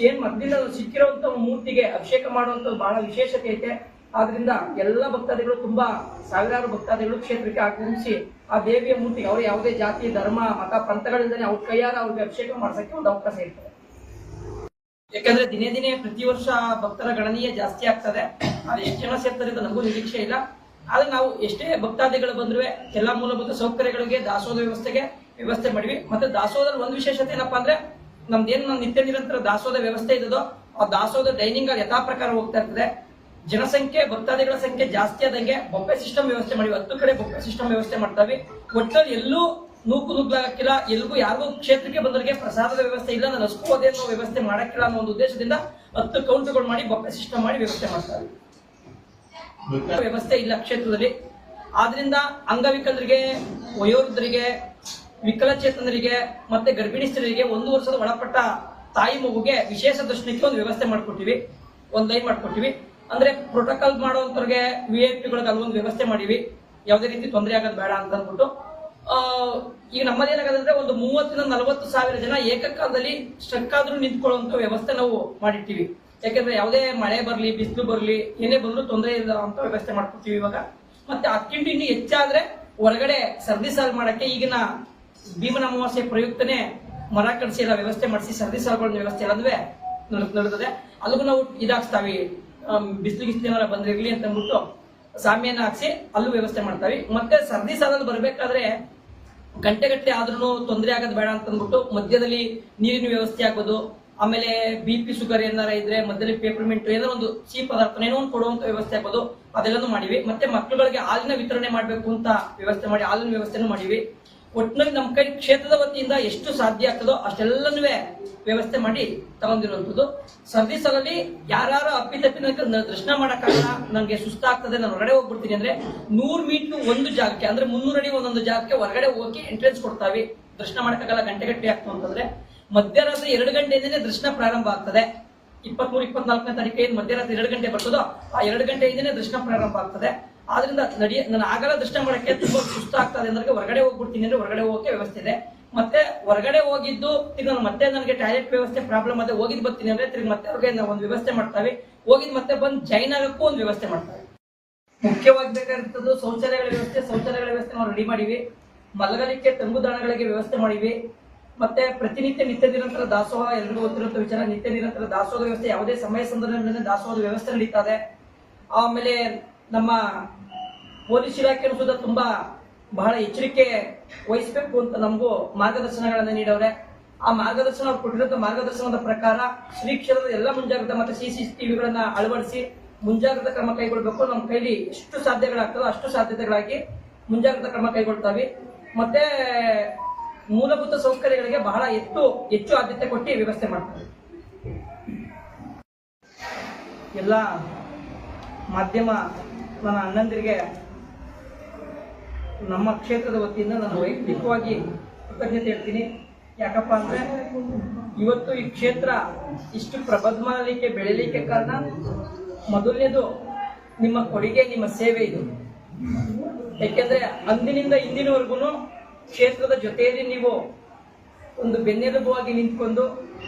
ಏನ್ ಮೊದಲಿಂದ ಸಿಕ್ಕಿರುವಂತ ಮೂರ್ತಿಗೆ ಅಭಿಷೇಕ ಮಾಡುವಂತ ಬಹಳ ವಿಶೇಷತೆ ಐತೆ. ಆದ್ರಿಂದ ಎಲ್ಲ ಭಕ್ತಾದಿಗಳು ತುಂಬಾ ಸಾವಿರಾರು ಭಕ್ತಾದಿಗಳು ಕ್ಷೇತ್ರಕ್ಕೆ ಆಗಮಿಸಿ ಆ ದೇವಿಯ ಮೂರ್ತಿಗೆ ಅವರು ಯಾವುದೇ ಜಾತಿ, ಧರ್ಮ, ಮತ ಪಂಥಗಳಿಂದಲೇ ಅವ್ರ ಕೈಯಾರ ಅವ್ರಿಗೆ ಅಭಿಷೇಕ ಮಾಡ್ಸಕ್ಕೆ ಒಂದು ಅವಕಾಶ ಇರ್ತದೆ. ಯಾಕಂದ್ರೆ ದಿನೇ ದಿನೇ ಪ್ರತಿ ವರ್ಷ ಭಕ್ತರ ಗಣನೀಯ ಜಾಸ್ತಿ ಆಗ್ತದೆ. ಎಷ್ಟು ಜನ ಸೇರ್ತಾರೆ ನಮಗೂ ನಿರೀಕ್ಷೆ ಇಲ್ಲ. ಆದ್ರೆ ನಾವು ಎಷ್ಟೇ ಭಕ್ತಾದಿಗಳು ಬಂದ್ರು ಎಲ್ಲಾ ಮೂಲಭೂತ ಸೌಕರ್ಯಗಳಿಗೆ ದಾಸೋದ ವ್ಯವಸ್ಥೆಗೆ ವ್ಯವಸ್ಥೆ ಮಾಡಿವಿ. ಮತ್ತೆ ದಾಸೋಹದಲ್ಲಿ ಒಂದು ವಿಶೇಷತೆ ಏನಪ್ಪಾ ಅಂದ್ರೆ, ನಮ್ದೇನು ನಮ್ಮ ನಿತ್ಯ ನಿರಂತರ ದಾಸೋದ ವ್ಯವಸ್ಥೆ ಇದ್ದದೋ, ಆ ದಾಸೋದ ಡೈನಿಂಗ್ ಅಲ್ಲಿ ಯಥಾ ಪ್ರಕಾರ ಹೋಗ್ತಾ ಇರ್ತದೆ. ಜನಸಂಖ್ಯೆ, ಭಕ್ತಾದಿಗಳ ಸಂಖ್ಯೆ ಜಾಸ್ತಿ ಆದಂಗೆ ಬೊಪ್ಪೆ ಸಿಸ್ಟಮ್ ವ್ಯವಸ್ಥೆ ಮಾಡಿವಿ. ಹತ್ತು ಕಡೆ ಬೊಪ್ಪೆ ಸಿಸ್ಟಮ್ ವ್ಯವಸ್ಥೆ ಮಾಡ್ತಾವಿ. ಒಟ್ಟಲ್ಲಿ ಎಲ್ಲೂ ನೂಕು ನುಗ್ಲಾಗಕ್ಕಿಲ್ಲ ಎಲ್ಗೂ ಯಾರಿಗೂ ಕ್ಷೇತ್ರಕ್ಕೆ ಬಂದವರಿಗೆ ಪ್ರಸಾದದ ವ್ಯವಸ್ಥೆ ಇಲ್ಲ, ನಾನು ಅದೇನೋ ಅನ್ನೋ ವ್ಯವಸ್ಥೆ ಮಾಡಕ್ಕಿಲ್ಲ ಅನ್ನೋ ಒಂದು ಉದ್ದೇಶದಿಂದ ಹತ್ತು ಕೌಂಟ್ಗಳು ಮಾಡಿ ಬೊಪ್ಪೆ ಸಿಸ್ಟಮ್ ಮಾಡಿ ವ್ಯವಸ್ಥೆ ಮಾಡ್ತಾರೆ ವ್ಯವಸ್ಥೆ ಇಲ್ಲ ಕ್ಷೇತ್ರದಲ್ಲಿ. ಆದ್ರಿಂದ ಅಂಗವಿಕಲರಿಗೆ, ವಯೋವೃದ್ಧರಿಗೆ ವಿಕಲಚೇತನರಿಗೆ ಮತ್ತೆ ಗರ್ಭಿಣಿ ಸ್ತ್ರೀಯರಿಗೆ ಒಂದು ವರ್ಷದ ಒಳಪಟ್ಟ ತಾಯಿ ಮಗುಗೆ ವಿಶೇಷ ದರ್ಶನಕ್ಕೆ ಒಂದು ವ್ಯವಸ್ಥೆ ಮಾಡ್ಕೊಟ್ಟಿವಿ. ಒಂದ್ ಲೈನ್ ಮಾಡ್ಕೊಟ್ಟಿವಿ. ಅಂದ್ರೆ ಪ್ರೋಟೋಕಾಲ್ ಮಾಡೋಂಥವ್ರಿಗೆ ವಿ ಐ ಪಿಗಳಿಗೆ ಅಲ್ಲೊಂದು ವ್ಯವಸ್ಥೆ ಮಾಡಿವಿ. ಯಾವುದೇ ರೀತಿ ತೊಂದರೆ ಆಗೋದು ಬೇಡ ಅಂತ ಅಂದ್ಬಿಟ್ಟು. ಈಗ ನಮ್ಮದೇನಾಗದಂದ್ರೆ ಒಂದು ಮೂವತ್ತರಿಂದ ನಲವತ್ತು ಸಾವಿರ ಜನ ಏಕಕಾಲದಲ್ಲಿ ಸ್ಟ್ರಕ್ ಆದ್ರೂ ನಿಂತ್ಕೊಳ್ಳುವಂತ ವ್ಯವಸ್ಥೆ ನಾವು ಮಾಡಿರ್ತೀವಿ ಯಾಕಂದ್ರೆ ಯಾವುದೇ ಮಳೆ ಬರಲಿ, ಬಿಸಿಲು ಬರಲಿ, ಏನೇ ಬಂದ್ರು ತೊಂದರೆ ಇಲ್ಲ ಅಂತ ವ್ಯವಸ್ಥೆ ಮಾಡ್ಕೊತೀವಿ ಇವಾಗ. ಮತ್ತೆ ಅಕ್ಕಿಂಟು ಇನ್ನು ಹೆಚ್ಚಾದ್ರೆ ಹೊರಗಡೆ ಸರ್ದಿ ಸಾಲ್ ಮಾಡಕ್ಕೆ ಈಗಿನ ಭೀಮನ ಅಮಾವಾಸ್ಯೆ ಪ್ರಯುಕ್ತನೇ ಮರ ಕಡಿಸಿ ಎಲ್ಲ ವ್ಯವಸ್ಥೆ ಮಾಡಿಸಿ ಸರ್ದಿ ಸಾಲ್ಗಳ ವ್ಯವಸ್ಥೆ ಎಲ್ಲದುವೆ ನಡ್- ನಡೆದಿದೆ. ಅಲ್ಲಿಗೂ ನಾವು ಇದಾಕ್ಸ್ತಾವಿ ಬಿಸಿಲು ಗಿಸ್ಲು ಏನಾರ ಬಂದಿರ್ಲಿ ಅಂತ ಅಂದ್ಬಿಟ್ಟು ಸಾಮ್ಯನ ಹಾಕ್ಸಿ ಅಲ್ಲೂ ವ್ಯವಸ್ಥೆ ಮಾಡ್ತಾವಿ. ಮತ್ತೆ ಸರ್ದಿ ಸಾಲಲ್ಲಿ ಬರ್ಬೇಕಾದ್ರೆ ಗಂಟೆಗಟ್ಟೆ ಆದ್ರೂ ತೊಂದರೆ ಆಗೋದು ಬೇಡ ಅಂತ ಅಂದ್ಬಿಟ್ಟು ಮಧ್ಯದಲ್ಲಿ ನೀರಿನ ವ್ಯವಸ್ಥೆ ಆಗ್ಬೋದು ಆಮೇಲೆ ಬಿ ಪಿ ಶುಗರ್ ಏನಾರ ಇದ್ರೆ ಮಧ್ಯದಲ್ಲಿ ಪೇಪರ್ಮೆಂಟ್ ಏನೋ ಒಂದು ಸಿಹಿ ಪದಾರ್ಥ ಏನೋ ಒಂದು ಕೊಡುವಂತ ವ್ಯವಸ್ಥೆ ಆಗ್ಬೋದು ಅದೆಲ್ಲನೂ ಮಾಡಿವಿ. ಮತ್ತೆ ಮಕ್ಕಳುಗಳಿಗೆ ಹಾಲಿನ ವಿತರಣೆ ಮಾಡಬೇಕು ಅಂತ ವ್ಯವಸ್ಥೆ ಮಾಡಿ, ಹಾಲಿನ ವ್ಯವಸ್ಥೆನೂ ಮಾಡಿವಿ. ಒಟ್ಟಿನಲ್ಲಿ ನಮ್ಮ ಕೈ ಕ್ಷೇತ್ರದ ವತಿಯಿಂದ ಎಷ್ಟು ಸಾಧ್ಯ ಆಗ್ತದೋ ಅಷ್ಟೆಲ್ಲನೂ ವ್ಯವಸ್ಥೆ ಮಾಡಿ ತಗೊಂಡಿರುವಂಥದ್ದು. ಸರ್ದಿ ಸಲಲ್ಲಿ ಯಾರು ಅಪ್ಪಿತಪ್ಪಿ ದರ್ಶನ ಮಾಡೋಕ್ಕಾಗಲ್ಲ ನನಗೆ ಸುಸ್ತಾಗ್ತದೆ, ನಾನು ಹೊರಗಡೆ ಹೋಗ್ಬಿಡ್ತೀನಿ ಅಂದ್ರೆ ನೂರು ಮೀಟರ್ ಒಂದು ಜಾಗಕ್ಕೆ, ಅಂದ್ರೆ ಮುನ್ನೂರು ಅಡಿ ಒಂದೊಂದು ಜಾಗಕ್ಕೆ ಹೊರಗಡೆ ಹೋಗಿ ಎಂಟ್ರೆನ್ಸ್ ಕೊಡ್ತಾವೆ. ದರ್ಶನ ಮಾಡಕ್ಕಾಗಲ್ಲ, ಗಂಟೆ ಆಗ್ತು ಅಂತಂದ್ರೆ ಮಧ್ಯರಾತ್ರಿ ಎರಡು ಗಂಟೆಯಿಂದಲೇ ದರ್ಶನ ಪ್ರಾರಂಭ ಆಗ್ತದೆ. ಇಪ್ಪತ್ಮೂರು, ಇಪ್ಪತ್ನಾಲ್ಕನೇ ತಾರೀಕು ಏನ್ ಮಧ್ಯರಾತ್ರಿ ಎರಡು ಗಂಟೆ ಬರ್ತದೋ ಆ ಎರಡು ಗಂಟೆಯಿಂದನೇ ದರ್ಶನ ಪ್ರಾರಂಭ ಆಗ್ತದೆ. ಆದ್ರಿಂದ ನಡಿಯ ನಾನು ಆಗಲ್ಲ ದರ್ಶನ ಮಾಡಕ್ಕೆ ತುಂಬಾ ಸುಸ್ತ ಆಗ್ತದೆ ಅಂದ್ರೆ ಹೊರಗಡೆ ಹೋಗ್ಬಿಡ್ತೀನಿ ಅಂದ್ರೆ ಹೊರಗಡೆ ಹೋಗಕ್ಕೆ ವ್ಯವಸ್ಥೆ ಇದೆ. ಮತ್ತೆ ಹೊರಗಡೆ ಹೋಗಿದ್ದು ತಿರ್ಗಿ ನಾನು ಮತ್ತೆ ನನಗೆ ಟಾಯ್ಲೆಟ್ ವ್ಯವಸ್ಥೆ ಪ್ರಾಬ್ಲಮ್ ಅದೇ ಹೋಗಿದ್ ಬರ್ತೀನಿ ಅಂದ್ರೆ ತಿರ್ಗಿ ಮತ್ತೆ ಅವ್ರಿಗೆ ನಾವು ಒಂದು ವ್ಯವಸ್ಥೆ ಮಾಡ್ತಾವೆ. ಹೋಗಿದ್ ಮತ್ತೆ ಬಂದು ಜೈನ್ ಆಗಕ್ಕೂ ಒಂದು ವ್ಯವಸ್ಥೆ ಮಾಡ್ತಾರೆ. ಮುಖ್ಯವಾಗಿ ಬೇಕಾಗಿರ್ತದ್ದು ಶೌಚಾಲಯಗಳ ವ್ಯವಸ್ಥೆ ಶೌಚಾಲಯಗಳ ವ್ಯವಸ್ಥೆ ನಾವು ರೆಡಿ ಮಾಡಿವಿ. ಮಲಗಲಿಕ್ಕೆ ತಂಗುದಾಣಗಳಿಗೆ ವ್ಯವಸ್ಥೆ ಮಾಡಿವಿ. ಮತ್ತೆ ಪ್ರತಿನಿತ್ಯ ನಿತ್ಯ ನಿರಂತರ ದಾಸೋಹ ಎಲ್ಲರಿಗೂ ಗೊತ್ತಿರುವಂತ ವಿಚಾರ, ನಿತ್ಯ ನಿರಂತರ ದಾಸೋಹದ ವ್ಯವಸ್ಥೆ, ಯಾವುದೇ ಸಮಯ ಸಂದರ್ಭದಲ್ಲಿ ದಾಸೋಹದ ವ್ಯವಸ್ಥೆ ನಡೀತಾ ಇದೆ ಆಮೇಲೆ ನಮ್ಮ ಪೊಲೀಸ್ ಇಲಾಖೆನೂ ಸುದ ತುಂಬಾ ಬಹಳ ಎಚ್ಚರಿಕೆ ವಹಿಸಬೇಕು ಅಂತ ನಮಗೂ ಮಾರ್ಗದರ್ಶನಗಳನ್ನ ನೀಡವ್ರೆ. ಆ ಮಾರ್ಗದರ್ಶನ ಅವ್ರು ಕೊಟ್ಟಿರುವಂತಹ ಮಾರ್ಗದರ್ಶನದ ಪ್ರಕಾರ ಶ್ರೀ ಕ್ಷೇತ್ರದ ಎಲ್ಲ ಮುಂಜಾಗ್ರತಾ ಮತ್ತೆ ಸಿ ಸಿ ಟಿವಿಗಳನ್ನ ಅಳವಡಿಸಿ ಮುಂಜಾಗ್ರತಾ ಕ್ರಮ ಕೈಗೊಳ್ಬೇಕು. ನಮ್ಮ ಕೈಲಿ ಎಷ್ಟು ಸಾಧ್ಯಗಳಾಗ್ತದೋ ಅಷ್ಟು ಸಾಧ್ಯತೆಗಳಾಗಿ ಮುಂಜಾಗ್ರತಾ ಕ್ರಮ ಕೈಗೊಳ್ತಾವೆ. ಮತ್ತೆ ಮೂಲಭೂತ ಸೌಕರ್ಯಗಳಿಗೆ ಬಹಳ ಹೆಚ್ಚು ಹೆಚ್ಚು ಆದ್ಯತೆ ಕೊಟ್ಟು ವ್ಯವಸ್ಥೆ ಮಾಡ್ತಾರೆ. ಎಲ್ಲ ಮಾಧ್ಯಮ ನನ್ನ ಅಣ್ಣಂದಿರಿಗೆ, ನಮ್ಮ ಕ್ಷೇತ್ರದ ವತಿಯಿಂದ ನಾನು ವೈಯಕ್ತಿಕವಾಗಿ ಕೃತಜ್ಞತೆ ಹೇಳ್ತೀನಿ. ಯಾಕಪ್ಪ ಅಂದ್ರೆ, ಇವತ್ತು ಈ ಕ್ಷೇತ್ರ ಇಷ್ಟು ಪ್ರಬದ್ಮಾನಲಿಕ್ಕೆ ಬೆಳೀಲಿಕ್ಕೆ ಕಾರಣ ಮೊದಲನೇದು ನಿಮ್ಮ ಕೊಡುಗೆ, ನಿಮ್ಮ ಸೇವೆ ಇದು. ಯಾಕೆಂದ್ರೆ ಅಂದಿನಿಂದ ಇಂದಿನವರೆಗೂ ಕ್ಷೇತ್ರದ ಜೊತೆಯಲ್ಲಿ ನೀವು ಒಂದು ಬೆನ್ನೆಲುಬುವಾಗಿ ನಿಂತ್ಕೊಂಡು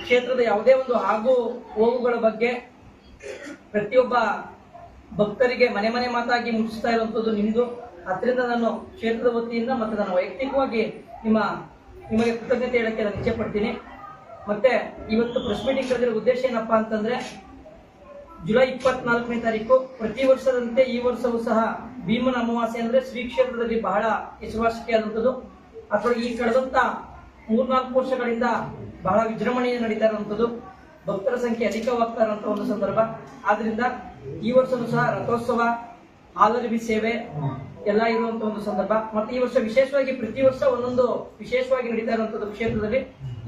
ಕ್ಷೇತ್ರದ ಯಾವುದೇ ಒಂದು ಆಗು ಹೋಗುಗಳ ಬಗ್ಗೆ ಪ್ರತಿಯೊಬ್ಬ ಭಕ್ತರಿಗೆ ಮನೆ ಮನೆ ಮಾತಾಗಿ ಮುಟ್ಟಿಸ್ತಾ ಇರುವಂತದ್ದು ನಿಮ್ಮದು ಅದರಿಂದ ನಾನು ಕ್ಷೇತ್ರದ ವತಿಯಿಂದ ಮತ್ತೆ ನಾನು ವೈಯಕ್ತಿಕವಾಗಿ ನಿಮ್ಮ, ನಿಮಗೆ ಕೃತಜ್ಞತೆ ಹೇಳಕ್ಕೆ ನಾನು ಇಚ್ಛೆ ಪಡ್ತೀನಿ. ಮತ್ತೆ ಇವತ್ತು ಪ್ರೆಸ್ ಮೀಟಿಂಗ್ ಕರೆದಿರೋ ಉದ್ದೇಶ ಏನಪ್ಪಾ ಅಂತಂದ್ರೆ, ಜುಲೈ ಇಪ್ಪತ್ನಾಲ್ಕನೇ ತಾರೀಕು ಪ್ರತಿ ವರ್ಷದಂತೆ ಈ ವರ್ಷವೂ ಸಹ ಭೀಮನ ಅಮಾವಾಸ್ಯೆ ಅಂದ್ರೆ ಶ್ರೀ ಕ್ಷೇತ್ರದಲ್ಲಿ ಬಹಳ ಹೆಸರುವಾಸಿಯಾದಂಥದ್ದು ಅಥವಾ ಈ ಕಳೆದಂತ ಮೂರ್ನಾಲ್ಕು ವರ್ಷಗಳಿಂದ ಬಹಳ ವಿಜೃಂಭಣೆಯ ನಡೀತಾ ಇರುವಂಥದ್ದು ಭಕ್ತರ ಸಂಖ್ಯೆ ಅಧಿಕವಾಗ್ತಾ ಒಂದು ಸಂದರ್ಭ. ಆದ್ರಿಂದ ಈ ವರ್ಷವೂ ಸಹ ರಥೋತ್ಸವ ಹಾಲರಿಬಿ ಸೇವೆ ಎಲ್ಲ ಇರುವಂತ ಒಂದು ಸಂದರ್ಭ. ಮತ್ತೆ ಈ ವರ್ಷ ವಿಶೇಷವಾಗಿ ಪ್ರತಿ ವರ್ಷ ಒಂದೊಂದು ವಿಶೇಷವಾಗಿ ನಡೀತಾ ಇರುವಂತದ್ದು ಕ್ಷೇತ್ರದಲ್ಲಿ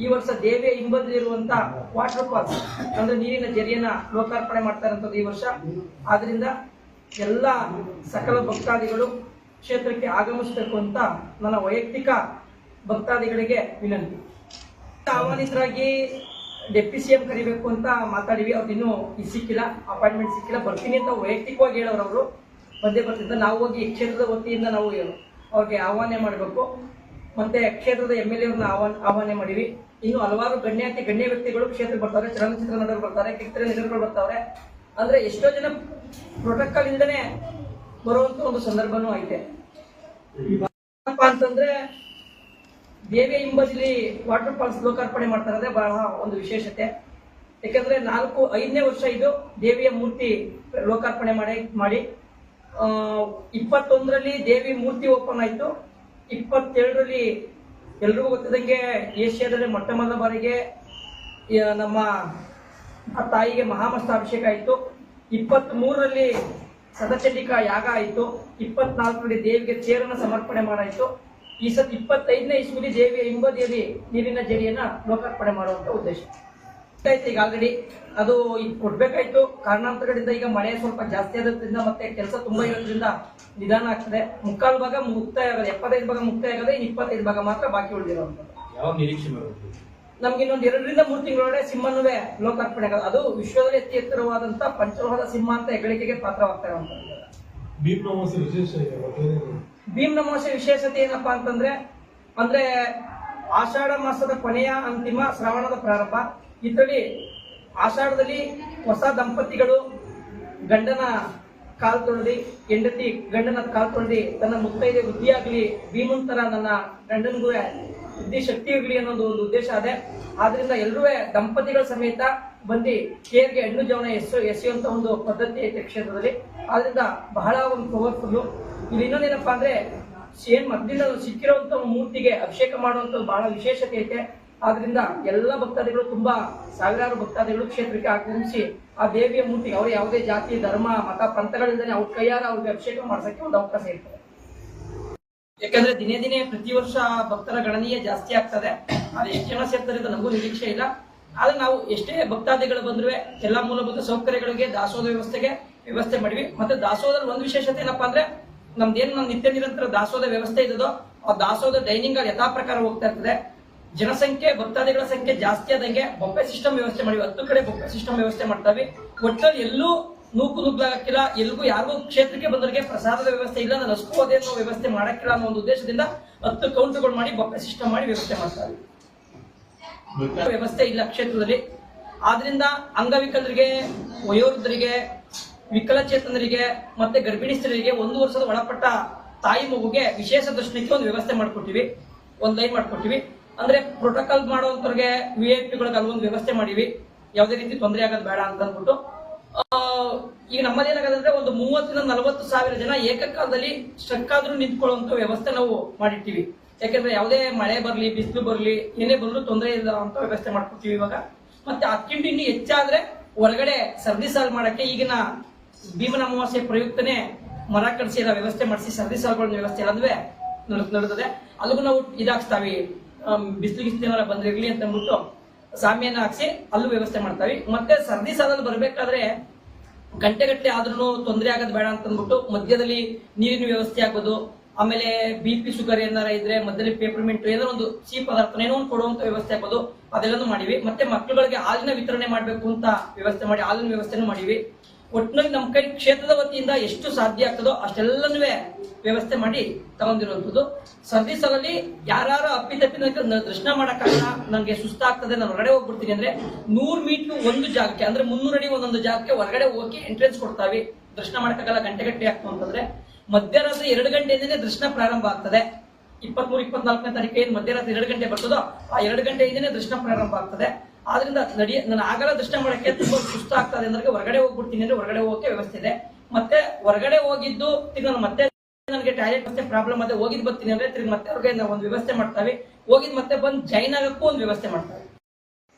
ಈ ವರ್ಷ ದೇವಿಯ ಹಿಂಬದಿರುವಂತ ವಾಟರ್ ಫಾಲ್ಸ್ ಅಂದ್ರೆ ನೀರಿನ ಜರಿಯನ್ನ ಲೋಕಾರ್ಪಣೆ ಮಾಡ್ತಾ ಇರುವಂತದ್ದು ಈ ವರ್ಷ. ಆದ್ರಿಂದ ಎಲ್ಲ ಸಕಲ ಭಕ್ತಾದಿಗಳು ಕ್ಷೇತ್ರಕ್ಕೆ ಆಗಮಿಸಬೇಕು ಅಂತ ನನ್ನ ವೈಯಕ್ತಿಕ ಭಕ್ತಾದಿಗಳಿಗೆ ವಿನಂತಿ. ಆಹ್ವಾನಿತರಾಗಿ ಡೆಪ್ಟಿ ಸಿ ಎಂ ಕರಿಬೇಕು ಅಂತ ಮಾತಾಡಿವಿ. ಅವ್ರಿನ್ನೂ ಇದು ಸಿಕ್ಕಿಲ್ಲ, ಅಪಾಯಿಂಟ್ಮೆಂಟ್ ಸಿಕ್ಕಿಲ್ಲ. ಬರ್ತೀನಿ ಅಂತ ವೈಯಕ್ತಿಕವಾಗಿ ಹೇಳೋರು ಅವರು. ಬಂದೇ ಬರ್ತಿದ್ದ ನಾವು ಹೋಗಿ ಕ್ಷೇತ್ರದ ವತಿಯಿಂದ ನಾವು ಅವ್ರಿಗೆ ಆಹ್ವಾನ ಮಾಡಬೇಕು. ಮತ್ತೆ ಕ್ಷೇತ್ರದ ಎಂ ಎಲ್ ಎವ್ರನ್ನ ಆಹ್ವಾನ ಆಹ್ವಾನ ಮಾಡಿವಿ. ಇನ್ನು ಹಲವಾರು ಗಣ್ಯಾತಿ, ಗಣ್ಯ ವ್ಯಕ್ತಿಗಳು ಕ್ಷೇತ್ರ ಬರ್ತಾರೆ, ಚಲನಚಿತ್ರ ನಟರು ಬರ್ತಾರೆ ಕಿತ್ತರೆ ನಿಧನಗಳು ಬರ್ತಾರೆ ಅಂದ್ರೆ ಎಷ್ಟೋ ಜನ ಪ್ರೋಟೋಕಾಲ್ ಇಂದನೇ ಬರುವಂತ ಒಂದು ಸಂದರ್ಭನೂ ಐತೆ. ಅಂತಂದ್ರೆ ದೇವಿಯ ಹಿಂಬದಿಲಿ ವಾಟರ್ ಫಾಲ್ಸ್ ಲೋಕಾರ್ಪಣೆ ಮಾಡ್ತಾರೆ ಅಂದ್ರೆ ಬಹಳ ಒಂದು ವಿಶೇಷತೆ. ಯಾಕಂದ್ರೆ ನಾಲ್ಕು, ಐದನೇ ವರ್ಷ ಇದು ದೇವಿಯ ಮೂರ್ತಿ ಲೋಕಾರ್ಪಣೆ ಮಾಡಿ ಮಾಡಿ. ಇಪ್ಪತ್ತೊಂದರಲ್ಲಿ ದೇವಿ ಮೂರ್ತಿ ಓಪನ್ ಆಯ್ತು. ಇಪ್ಪತ್ತೇಳರಲ್ಲಿ ಎಲ್ರಿಗೂ ಗೊತ್ತಿದಂಗೆ ಏಷ್ಯಾದಲ್ಲಿ ಮೊಟ್ಟ ಮೊದಲ ಬಾರಿಗೆ ನಮ್ಮ ತಾಯಿಗೆ ಮಹಾಮಸ್ತಾಭಿಷೇಕ ಆಯಿತು. ಇಪ್ಪತ್ತ್ ಮೂರರಲ್ಲಿ ಸದಚಂಡಿಕಾ ಯಾಗ ಆಯಿತು, ಇಪ್ಪತ್ನಾಲ್ಕರಲ್ಲಿ ದೇವಿಗೆ ತೇರನ್ನ ಸಮರ್ಪಣೆ ಮಾಡಾಯಿತು. ಈ ಸತ್ ಇಪ್ಪತ್ತೈದನೇ ಇಸ್ವಿಲಿ ದೇವಿಯ ಹಿಂಬದಿಯಲ್ಲಿ ನೀರಿನ ಜರಿಯನ್ನ ಲೋಕಾರ್ಪಣೆ ಮಾಡುವಂತ ಉದ್ದೇಶ. ಈಗ ಆಲ್ರೆಡಿ ಅದು ಈಗ ಕೊಡ್ಬೇಕಾಯ್ತು. ಕಾರಣಾಂತರಗಳಿಂದ ಈಗ ಮಳೆ ಸ್ವಲ್ಪ ಜಾಸ್ತಿ ಆದ್ರಿಂದ ಮತ್ತೆ ಕೆಲಸ ತುಂಬಾ ಇರೋದ್ರಿಂದ ನಿಧಾನ ಆಗ್ತದೆ. ಮುಕ್ಕಾಲು ಭಾಗ ಮುಕ್ತಾಯ ಆಗದೆ, ಎಪ್ಪತ್ತೈದು ಭಾಗ ಮುಕ್ತಾಯ ಆಗದೆ ಇಪ್ಪತ್ತೈದು ಭಾಗ ಮಾತ್ರ ಬಾಕಿ ಉಳಿದಿರುವಂಥದ್ದು. ಯಾವ ನಿರೀಕ್ಷೆ ಮಾಡಬೇಕು ನಮ್ಗೆ ಇನ್ನೊಂದು ಎರಡರಿಂದ ಮೂರು ತಿಂಗಳೊಳಗೆ ಸಿಂಹನೂ ಲೋಕಾರ್ಪಣೆ ಆಗೋದು ಅದು ವಿಶ್ವದಲ್ಲಿ ಅತಿ ಎತ್ತರವಾದಂತ ಪಂಚಲೋಹದ ಸಿಂಹ ಅಂತ ಹೆಗ್ಗಳಿಕೆಗೆ ಪಾತ್ರವಾಗ್ತಾ ಇರುವಂತದ್ದು ಭೀಮ್ ನಮಾಸೆ ವಿಶೇಷ ವಿಶೇಷತೆ ಏನಪ್ಪಾ ಅಂತಂದ್ರೆ ಅಂದ್ರೆ ಆಷಾಢ ಮಾಸದ ಕೊನೆಯ ಅಂತಿಮ ಶ್ರಾವಣದ ಪ್ರಾರಂಭ. ಇದರಲ್ಲಿ ಆಷಾಢದಲ್ಲಿ ಹೊಸ ದಂಪತಿಗಳು ಗಂಡನ ಕಾಲ್ ತೊಳೆದಿ ಹೆಂಡತಿ ಗಂಡನ ಕಾಲ್ ತೊಳೆದಿ ತನ್ನ ಮುತ್ತೈದೆ ವೃದ್ಧಿಯಾಗ್ಲಿ ಭೀಮಂತರ ತರ ನನ್ನ ಗಂಡನಿಗೂ ಬುದ್ಧಿ ಶಕ್ತಿ ಇರಲಿ ಅನ್ನೋದು ಒಂದು ಉದ್ದೇಶ ಅದೇ. ಆದ್ರಿಂದ ಎಲ್ಲರೂ ದಂಪತಿಗಳ ಸಮೇತ ಬಂದು ಕೇರ್ಗೆ ಹೆಣ್ಣು ಜವನ ಎಸೆ ಎಸೆಯುವಂತ ಒಂದು ಪದ್ಧತಿ ಐತೆ ಕ್ಷೇತ್ರದಲ್ಲಿ. ಆದ್ರಿಂದ ಬಹಳ ಒಂದು ಪವರ್ಫುಲ್ ಇಲ್ಲಿ ಇನ್ನೊಂದೇನಪ್ಪ ಅಂದ್ರೆ ಏನ್ ಮೊದಲಿಂದ ಸಿಕ್ಕಿರುವಂತ ಮೂರ್ತಿಗೆ ಅಭಿಷೇಕ ಮಾಡುವಂತ ಬಹಳ ವಿಶೇಷತೆ ಐತೆ. ಆದ್ರಿಂದ ಎಲ್ಲ ಭಕ್ತಾದಿಗಳು ತುಂಬಾ ಸಾವಿರಾರು ಭಕ್ತಾದಿಗಳು ಕ್ಷೇತ್ರಕ್ಕೆ ಆಗಮಿಸಿ ಆ ದೇವಿಯ ಮೂರ್ತಿಗೆ ಅವರು ಯಾವುದೇ ಜಾತಿ, ಧರ್ಮ, ಮತ ಪಂಥಗಳಿಂದಲೇ ಅವ್ರ ಕೈಯಾರ ಅವ್ರಿಗೆ ಅಭಿಷೇಕ ಮಾಡ್ಸಕ್ಕೆ ಒಂದು ಅವಕಾಶ ಇರ್ತದೆ. ಯಾಕಂದ್ರೆ ದಿನೇ ದಿನೇ ಪ್ರತಿ ವರ್ಷ ಭಕ್ತರ ಗಣನೀಯ ಜಾಸ್ತಿ ಆಗ್ತದೆ. ಅದು ಎಷ್ಟು ಜನ ಸೇರ್ತಾರೆ ಅಂತ ನಮಗೂ ನಿರೀಕ್ಷೆ ಇಲ್ಲ. ಆದ್ರೆ ನಾವು ಎಷ್ಟೇ ಭಕ್ತಾದಿಗಳು ಬಂದ್ರು ಎಲ್ಲಾ ಮೂಲಭೂತ ಸೌಕರ್ಯಗಳಿಗೆ ದಾಸೋಹ ವ್ಯವಸ್ಥೆಗೆ ವ್ಯವಸ್ಥೆ ಮಾಡಿವಿ. ಮತ್ತೆ ದಾಸೋಹದಲ್ಲಿ ಒಂದು ವಿಶೇಷತೆ ಏನಪ್ಪಾ ಅಂದ್ರೆ, ನಮ್ದೇನು ನಮ್ಮ ನಿತ್ಯ ನಿರಂತರ ದಾಸೋಹದ ವ್ಯವಸ್ಥೆ ಇದ್ದದೋ, ಆ ದಾಸೋಹದ ಡೈನಿಂಗ್ ಅಲ್ಲಿ ಯಥಾ ಪ್ರಕಾರ ಹೋಗ್ತಾ ಇರ್ತದೆ. ಜನಸಂಖ್ಯೆ, ಭಕ್ತಾದಿಗಳ ಸಂಖ್ಯೆ ಜಾಸ್ತಿ ಆದಂಗೆ ಬೊಪ್ಪೆ ಸಿಸ್ಟಮ್ ವ್ಯವಸ್ಥೆ ಮಾಡಿವಿ. ಹತ್ತು ಕಡೆ ಬೊಪ್ಪೆ ಸಿಸ್ಟಮ್ ವ್ಯವಸ್ಥೆ ಮಾಡ್ತಾವಿ ಒಟ್ಟಲ್ಲಿ ಎಲ್ಲೂ ನೂಕು ನುಗ್ಲಾಕಿಲ್ಲ ಎಲ್ಗೂ ಯಾರಿಗೂ ಕ್ಷೇತ್ರಕ್ಕೆ ಬಂದವರಿಗೆ ಪ್ರಸಾದದ ವ್ಯವಸ್ಥೆ ಇಲ್ಲ ನಾನು ಹಸ್ಕೋದೆ ಅನ್ನೋ ವ್ಯವಸ್ಥೆ ಮಾಡಕ್ಕಿಲ್ಲ ಅನ್ನೋ ಒಂದು ಉದ್ದೇಶದಿಂದ ಹತ್ತು ಕೌಂಟರ್ಗಳು ಮಾಡಿ ಬೊಪ್ಪೆ ಸಿಸ್ಟಮ್ ಮಾಡಿ ವ್ಯವಸ್ಥೆ ಮಾಡ್ತಾರೆ ವ್ಯವಸ್ಥೆ ಇಲ್ಲ ಕ್ಷೇತ್ರದಲ್ಲಿ. ಆದ್ರಿಂದ ಅಂಗವಿಕಲರಿಗೆ ವಯೋವೃದ್ಧರಿಗೆ ವಿಕಲಚೇತನರಿಗೆ ಮತ್ತೆ ಗರ್ಭಿಣಿ ಸ್ತ್ರೀಯರಿಗೆ ಒಂದು ವರ್ಷದ ಒಳಪಟ್ಟ ತಾಯಿ ಮಗುಗೆ ವಿಶೇಷ ದರ್ಶನಕ್ಕೆ ಒಂದು ವ್ಯವಸ್ಥೆ ಮಾಡ್ಕೊಟ್ಟಿವಿ. ಒಂದು ಲೈನ್ ಮಾಡ್ಕೊಟ್ಟಿವಿ. ಅಂದ್ರೆ ಪ್ರೋಟೋಕಾಲ್ ಮಾಡೋಂಥವ್ರಿಗೆ ವಿ ಐ ಪಿಗಳಿಗೆ ಅಲ್ಲೊಂದು ವ್ಯವಸ್ಥೆ ಮಾಡಿವಿ. ಯಾವುದೇ ರೀತಿ ತೊಂದರೆ ಆಗೋದು ಬೇಡ ಅಂತ ಅಂದ್ಬಿಟ್ಟು. ಈಗ ನಮ್ಮಲ್ಲಿ ಏನಾಗದಂದ್ರೆ ಒಂದು ಮೂವತ್ತರಿಂದ ನಲವತ್ತು ಸಾವಿರ ಜನ ಏಕಕಾಲದಲ್ಲಿ ಸ್ಟ್ರಕ್ ಆದ್ರೂ ನಿಂತ್ಕೊಳ್ಳುವಂತ ವ್ಯವಸ್ಥೆ ನಾವು ಮಾಡಿರ್ತೀವಿ. ಯಾಕಂದ್ರೆ ಯಾವುದೇ ಮಳೆ ಬರ್ಲಿ, ಬಿಸಿಲು ಬರಲಿ, ಏನೇ ಬಂದ್ರು ತೊಂದರೆ ಇಲ್ಲ ಅಂತ ವ್ಯವಸ್ಥೆ ಮಾಡ್ಕೊತೀವಿ ಇವಾಗ. ಮತ್ತೆ ಅಕ್ಕಿಂಡು ಇನ್ನು ಹೆಚ್ಚಾದ್ರೆ ಹೊರಗಡೆ ಸರ್ದಿ ಸಾಲ್ ಮಾಡಕ್ಕೆ ಈಗಿನ ಭೀಮನ ಅಮಾವಾಸ್ಯ ಪ್ರಯುಕ್ತನೇ ಮರ ಕಡಿಸಿ ವ್ಯವಸ್ಥೆ ಮಾಡಿಸಿ ಸರ್ದಿ ಸಾಲ್ಗಳ ವ್ಯವಸ್ಥೆ ಇಲ್ಲಂದ್ರೆ ನಡೆದ ನಡೆದಿದೆ. ಅದಕ್ಕೂ ನಾವು ಇದಾಗ್ತಾವಿ ಬಿಸಿಲು ಗಿಸ್ಲು ಏನಾರ ಬಂದಿರ್ಲಿ ಅಂತ ಅಂದ್ಬಿಟ್ಟು ಸಾಮಿಯನ್ನ ಹಾಕ್ಸಿ ಅಲ್ಲೂ ವ್ಯವಸ್ಥೆ ಮಾಡ್ತಾವಿ. ಮತ್ತೆ ಸರ್ದಿ ಸಾಲಲ್ಲಿ ಬರಬೇಕಾದ್ರೆ ಗಂಟೆಗಟ್ಟಲೆ ಆದ್ರೂ ತೊಂದರೆ ಆಗೋದು ಬೇಡ ಅಂತ ಅಂದ್ಬಿಟ್ಟು ಮಧ್ಯದಲ್ಲಿ ನೀರಿನ ವ್ಯವಸ್ಥೆ ಆಗೋದು, ಆಮೇಲೆ ಬಿ ಪಿ ಶುಗರ್ ಏನಾರ ಇದ್ರೆ ಮಧ್ಯದಲ್ಲಿ ಪೇಪರ್ಮೆಂಟ್ ಏನೋ ಒಂದು ಸಿಹಿ ಪದಾರ್ಥ ಏನೋ ಒಂದು ಕೊಡುವಂತ ವ್ಯವಸ್ಥೆ ಆಗೋದು, ಅದೆಲ್ಲನೂ ಮಾಡಿವಿ. ಮತ್ತೆ ಮಕ್ಕಳುಗಳಿಗೆ ಹಾಲಿನ ವಿತರಣೆ ಮಾಡಬೇಕು ಅಂತ ವ್ಯವಸ್ಥೆ ಮಾಡಿ, ಹಾಲಿನ ವ್ಯವಸ್ಥೆನೂ ಮಾಡಿವಿ. ಒಟ್ಟಿನಲ್ಲಿ ನಮ್ಮ ಕೈ ಕ್ಷೇತ್ರದ ವತಿಯಿಂದ ಎಷ್ಟು ಸಾಧ್ಯ ಆಗ್ತದೋ ಅಷ್ಟೆಲ್ಲನೂ ವ್ಯವಸ್ಥೆ ಮಾಡಿ ತಗೊಂಡಿರುವಂಥದ್ದು. ಸರ್ದಿ ಸಲಲ್ಲಿ ಯಾರು ಅಪ್ಪಿತಪ್ಪಿ ನನಗೆ ದರ್ಶನ ಮಾಡಕ್ಕಾಗಲ್ಲ ನನಗೆ ಸುಸ್ತಾಗ್ತದೆ, ನಾನು ಹೊರಗಡೆ ಹೋಗ್ಬಿಡ್ತೀನಿ ಅಂದ್ರೆ ನೂರು ಮೀಟರ್ ಒಂದು ಜಾಗಕ್ಕೆ, ಅಂದ್ರೆ ಮುನ್ನೂರು ಅಡಿ ಒಂದೊಂದು ಜಾಗಕ್ಕೆ ಹೊರಗಡೆ ಹೋಗಿ ಎಂಟ್ರೆನ್ಸ್ ಕೊಡ್ತಾವೆ. ದರ್ಶನ ಮಾಡೋಕ್ಕಾಗಲ್ಲ ಗಂಟೆ ಗಂಟೆ ಆಗ್ತು ಅಂತಂದ್ರೆ. ಮಧ್ಯರಾತ್ರಿ ಎರಡು ಗಂಟೆಯಿಂದನೇ ದರ್ಶನ ಪ್ರಾರಂಭ ಆಗ್ತದೆ. ಇಪ್ಪತ್ಮೂರು, ಇಪ್ಪತ್ನಾಲ್ಕನೇ ತಾರೀಕು ಏನು ಮಧ್ಯರಾತ್ರಿ ಎರಡು ಗಂಟೆ ಬರ್ತದೋ, ಆ ಎರಡು ಗಂಟೆಯಿಂದನೇ ದರ್ಶನ ಪ್ರಾರಂಭ ಆಗ್ತದೆ. ಆದ್ರಿಂದ ನಡಿಯ ನನ್ನ ಆಗಲ ದೃಷ್ಟ ಮಾಡಕ್ಕೆ ತುಂಬಾ ಸುಸ್ತ ಆಗ್ತದೆ ಅಂದ್ರೆ ಹೊರಗಡೆ ಹೋಗ್ಬಿಡ್ತೀನಿ ಅಂದ್ರೆ ಹೊರಗಡೆ ಹೋಗಕ್ಕೆ ವ್ಯವಸ್ಥೆ ಇದೆ. ಮತ್ತೆ ಹೊರಗಡೆ ಹೋಗಿದ್ದು ತಿರ್ಗಿ ನಾನು ಮತ್ತೆ ನನಗೆ ಟಾಯ್ಲೆಟ್ ಮತ್ತೆ ಪ್ರಾಬ್ಲಮ್ ಅದೇ ಹೋಗಿದ್ ಬರ್ತೀನಿ ಅಂದ್ರೆ ತಿರ್ಗಿ ಮತ್ತೆ ಅವ್ರಿಗೆ ಒಂದು ವ್ಯವಸ್ಥೆ ಮಾಡ್ತಾವೆ. ಹೋಗಿದ್ ಮತ್ತೆ ಬಂದು ಜೈನ್ ಆಗಕ್ಕೂ ಒಂದು ವ್ಯವಸ್ಥೆ ಮಾಡ್ತಾವೆ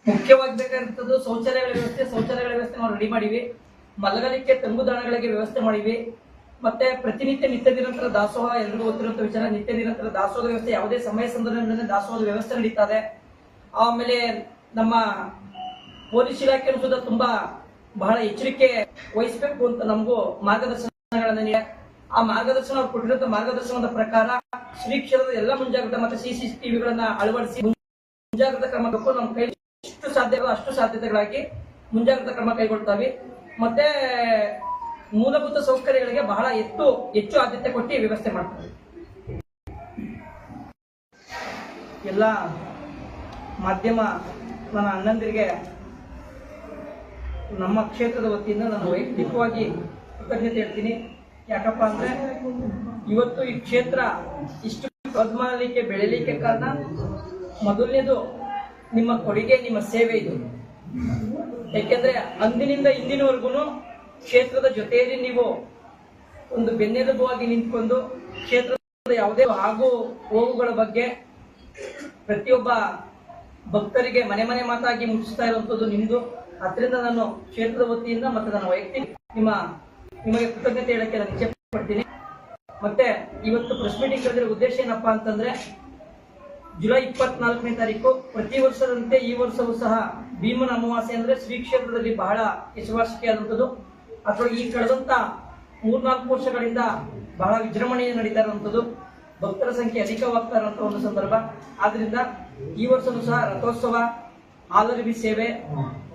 ಮುಖ್ಯವಾಗಿ ಬೇಕಾಗಿರ್ತದ್ದು ಶೌಚಾಲಯಗಳ ವ್ಯವಸ್ಥೆ ಶೌಚಾಲಯಗಳ ವ್ಯವಸ್ಥೆ ನಾವು ರೆಡಿ ಮಾಡಿವಿ. ಮಲಗಲಿಕ್ಕೆ ತಂಗುದಾಣಗಳಿಗೆ ವ್ಯವಸ್ಥೆ ಮಾಡಿವಿ. ಮತ್ತೆ ಪ್ರತಿನಿತ್ಯ ನಿತ್ಯ ನಿರಂತರ ದಾಸೋಹ ಎಲ್ಲರೂ ಗೊತ್ತಿರುವಂತ ವಿಚಾರ, ನಿತ್ಯ ನಿರಂತರ ದಾಸೋಹದ ವ್ಯವಸ್ಥೆ ಯಾವುದೇ ಸಮಯ ಸಂದರ್ಭದಲ್ಲಿ ದಾಸೋಹದ ವ್ಯವಸ್ಥೆ ನಡೀತಾ ಇದೆ. ಆಮೇಲೆ ನಮ್ಮ ಪೊಲೀಸ್ ಇಲಾಖೆಯೂ ಸುದ ತುಂಬಾ ಬಹಳ ಎಚ್ಚರಿಕೆ ವಹಿಸಬೇಕು ಅಂತ ನಮಗೂ ಮಾರ್ಗದರ್ಶನಗಳನ್ನು ನೀಡಿ ಆ ಮಾರ್ಗದರ್ಶನ ಅವ್ರು ಕೊಟ್ಟಿರೋ ಮಾರ್ಗದರ್ಶನದ ಪ್ರಕಾರ ಶ್ರೀ ಕ್ಷೇತ್ರದ ಎಲ್ಲ ಮುಂಜಾಗ್ರತಾ ಮತ್ತೆ ಸಿಸಿ ಟಿವಿಗಳನ್ನ ಅಳವಡಿಸಿ ಮುಂಜಾಗ್ರತಾ ಕ್ರಮ ನಮ್ಮ ಕೈ ಎಷ್ಟು ಸಾಧ್ಯ ಅಷ್ಟು ಸಾಧ್ಯತೆಗಳಾಗಿ ಮುಂಜಾಗ್ರತಾ ಕ್ರಮ ಕೈಗೊಳ್ತಾವೆ. ಮತ್ತೆ ಮೂಲಭೂತ ಸೌಕರ್ಯಗಳಿಗೆ ಬಹಳ ಹೆಚ್ಚು ಹೆಚ್ಚು ಆದ್ಯತೆ ಕೊಟ್ಟು ವ್ಯವಸ್ಥೆ ಮಾಡ್ತಾರೆ. ಎಲ್ಲ ಮಾಧ್ಯಮ ನನ್ನ ಅಣ್ಣಂದಿರಿಗೆ ನಮ್ಮ ಕ್ಷೇತ್ರದ ವತಿಯಿಂದ ನಾನು ವೈಯಕ್ತಿಕವಾಗಿ ಕೃತಜ್ಞತೆ ಹೇಳ್ತೀನಿ. ಯಾಕಪ್ಪ ಅಂದ್ರೆ ಇವತ್ತು ಈ ಕ್ಷೇತ್ರ ಇಷ್ಟು ಪದ್ಮಾಲಿಕ್ಕೆ ಬೆಳಿಲಿಕ್ಕೆ ಕಾರಣ ಮೊದಲನೇದು ನಿಮ್ಮ ಕೊಡುಗೆ, ನಿಮ್ಮ ಸೇವೆ ಇದು. ಯಾಕೆಂದ್ರೆ ಅಂದಿನಿಂದ ಇಂದಿನವರೆಗೂ ಕ್ಷೇತ್ರದ ಜೊತೆಯಲ್ಲಿ ನೀವು ಒಂದು ಬೆನ್ನೆಲುಬಾಗಿ ನಿಂತ್ಕೊಂಡು ಕ್ಷೇತ್ರದ ಯಾವುದೇ ಆಗು ಹೋಗುಗಳ ಬಗ್ಗೆ ಪ್ರತಿಯೊಬ್ಬ ಭಕ್ತರಿಗೆ ಮನೆ ಮನೆ ಮಾತಾಗಿ ಮುಟ್ಟಿಸ್ತಾ ಇರುವಂತದ್ದು ನಿಮ್ದು. ಅದರಿಂದ ನಾನು ಕ್ಷೇತ್ರದ ವತಿಯಿಂದ ಮತ್ತೆ ನನ್ನ ವೈಯಕ್ತಿಕ ನಿಮ್ಮ ನಿಮಗೆ ಕೃತಜ್ಞತೆ ಹೇಳಕ್ಕೆ ನಾನು ಇಚ್ಛೆ ಪಡ್ತೀನಿ. ಮತ್ತೆ ಇವತ್ತು ಪ್ರೆಸ್ ಮೀಟಿಂಗ್ ಕರೆದಿರೋ ಉದ್ದೇಶ ಏನಪ್ಪಾ ಅಂತಂದ್ರೆ, ಜುಲೈ ಇಪ್ಪತ್ನಾಲ್ಕನೇ ತಾರೀಕು ಪ್ರತಿ ವರ್ಷದಂತೆ ಈ ವರ್ಷವೂ ಸಹ ಭೀಮನ ಅಮಾವಾಸ್ಯೆ ಅಂದ್ರೆ ಶ್ರೀ ಕ್ಷೇತ್ರದಲ್ಲಿ ಬಹಳ ಯಶವಾಸಿಕೆಯಾದಂಥದ್ದು ಅಥವಾ ಈ ಕಳೆದಂತ ಮೂರ್ನಾಲ್ಕು ವರ್ಷಗಳಿಂದ ಬಹಳ ವಿಜೃಂಭಣೆಯಿಂದ ನಡೀತಾ ಇರುವಂಥದ್ದು. ಭಕ್ತರ ಸಂಖ್ಯೆ ಅಧಿಕವಾಗ್ತಾ ಇರುವಂತಹ ಒಂದು ಸಂದರ್ಭ. ಆದ್ರಿಂದ ಈ ವರ್ಷನೂ ಸಹ ರಥೋತ್ಸವ ಆಲರಿಬಿ ಸೇವೆ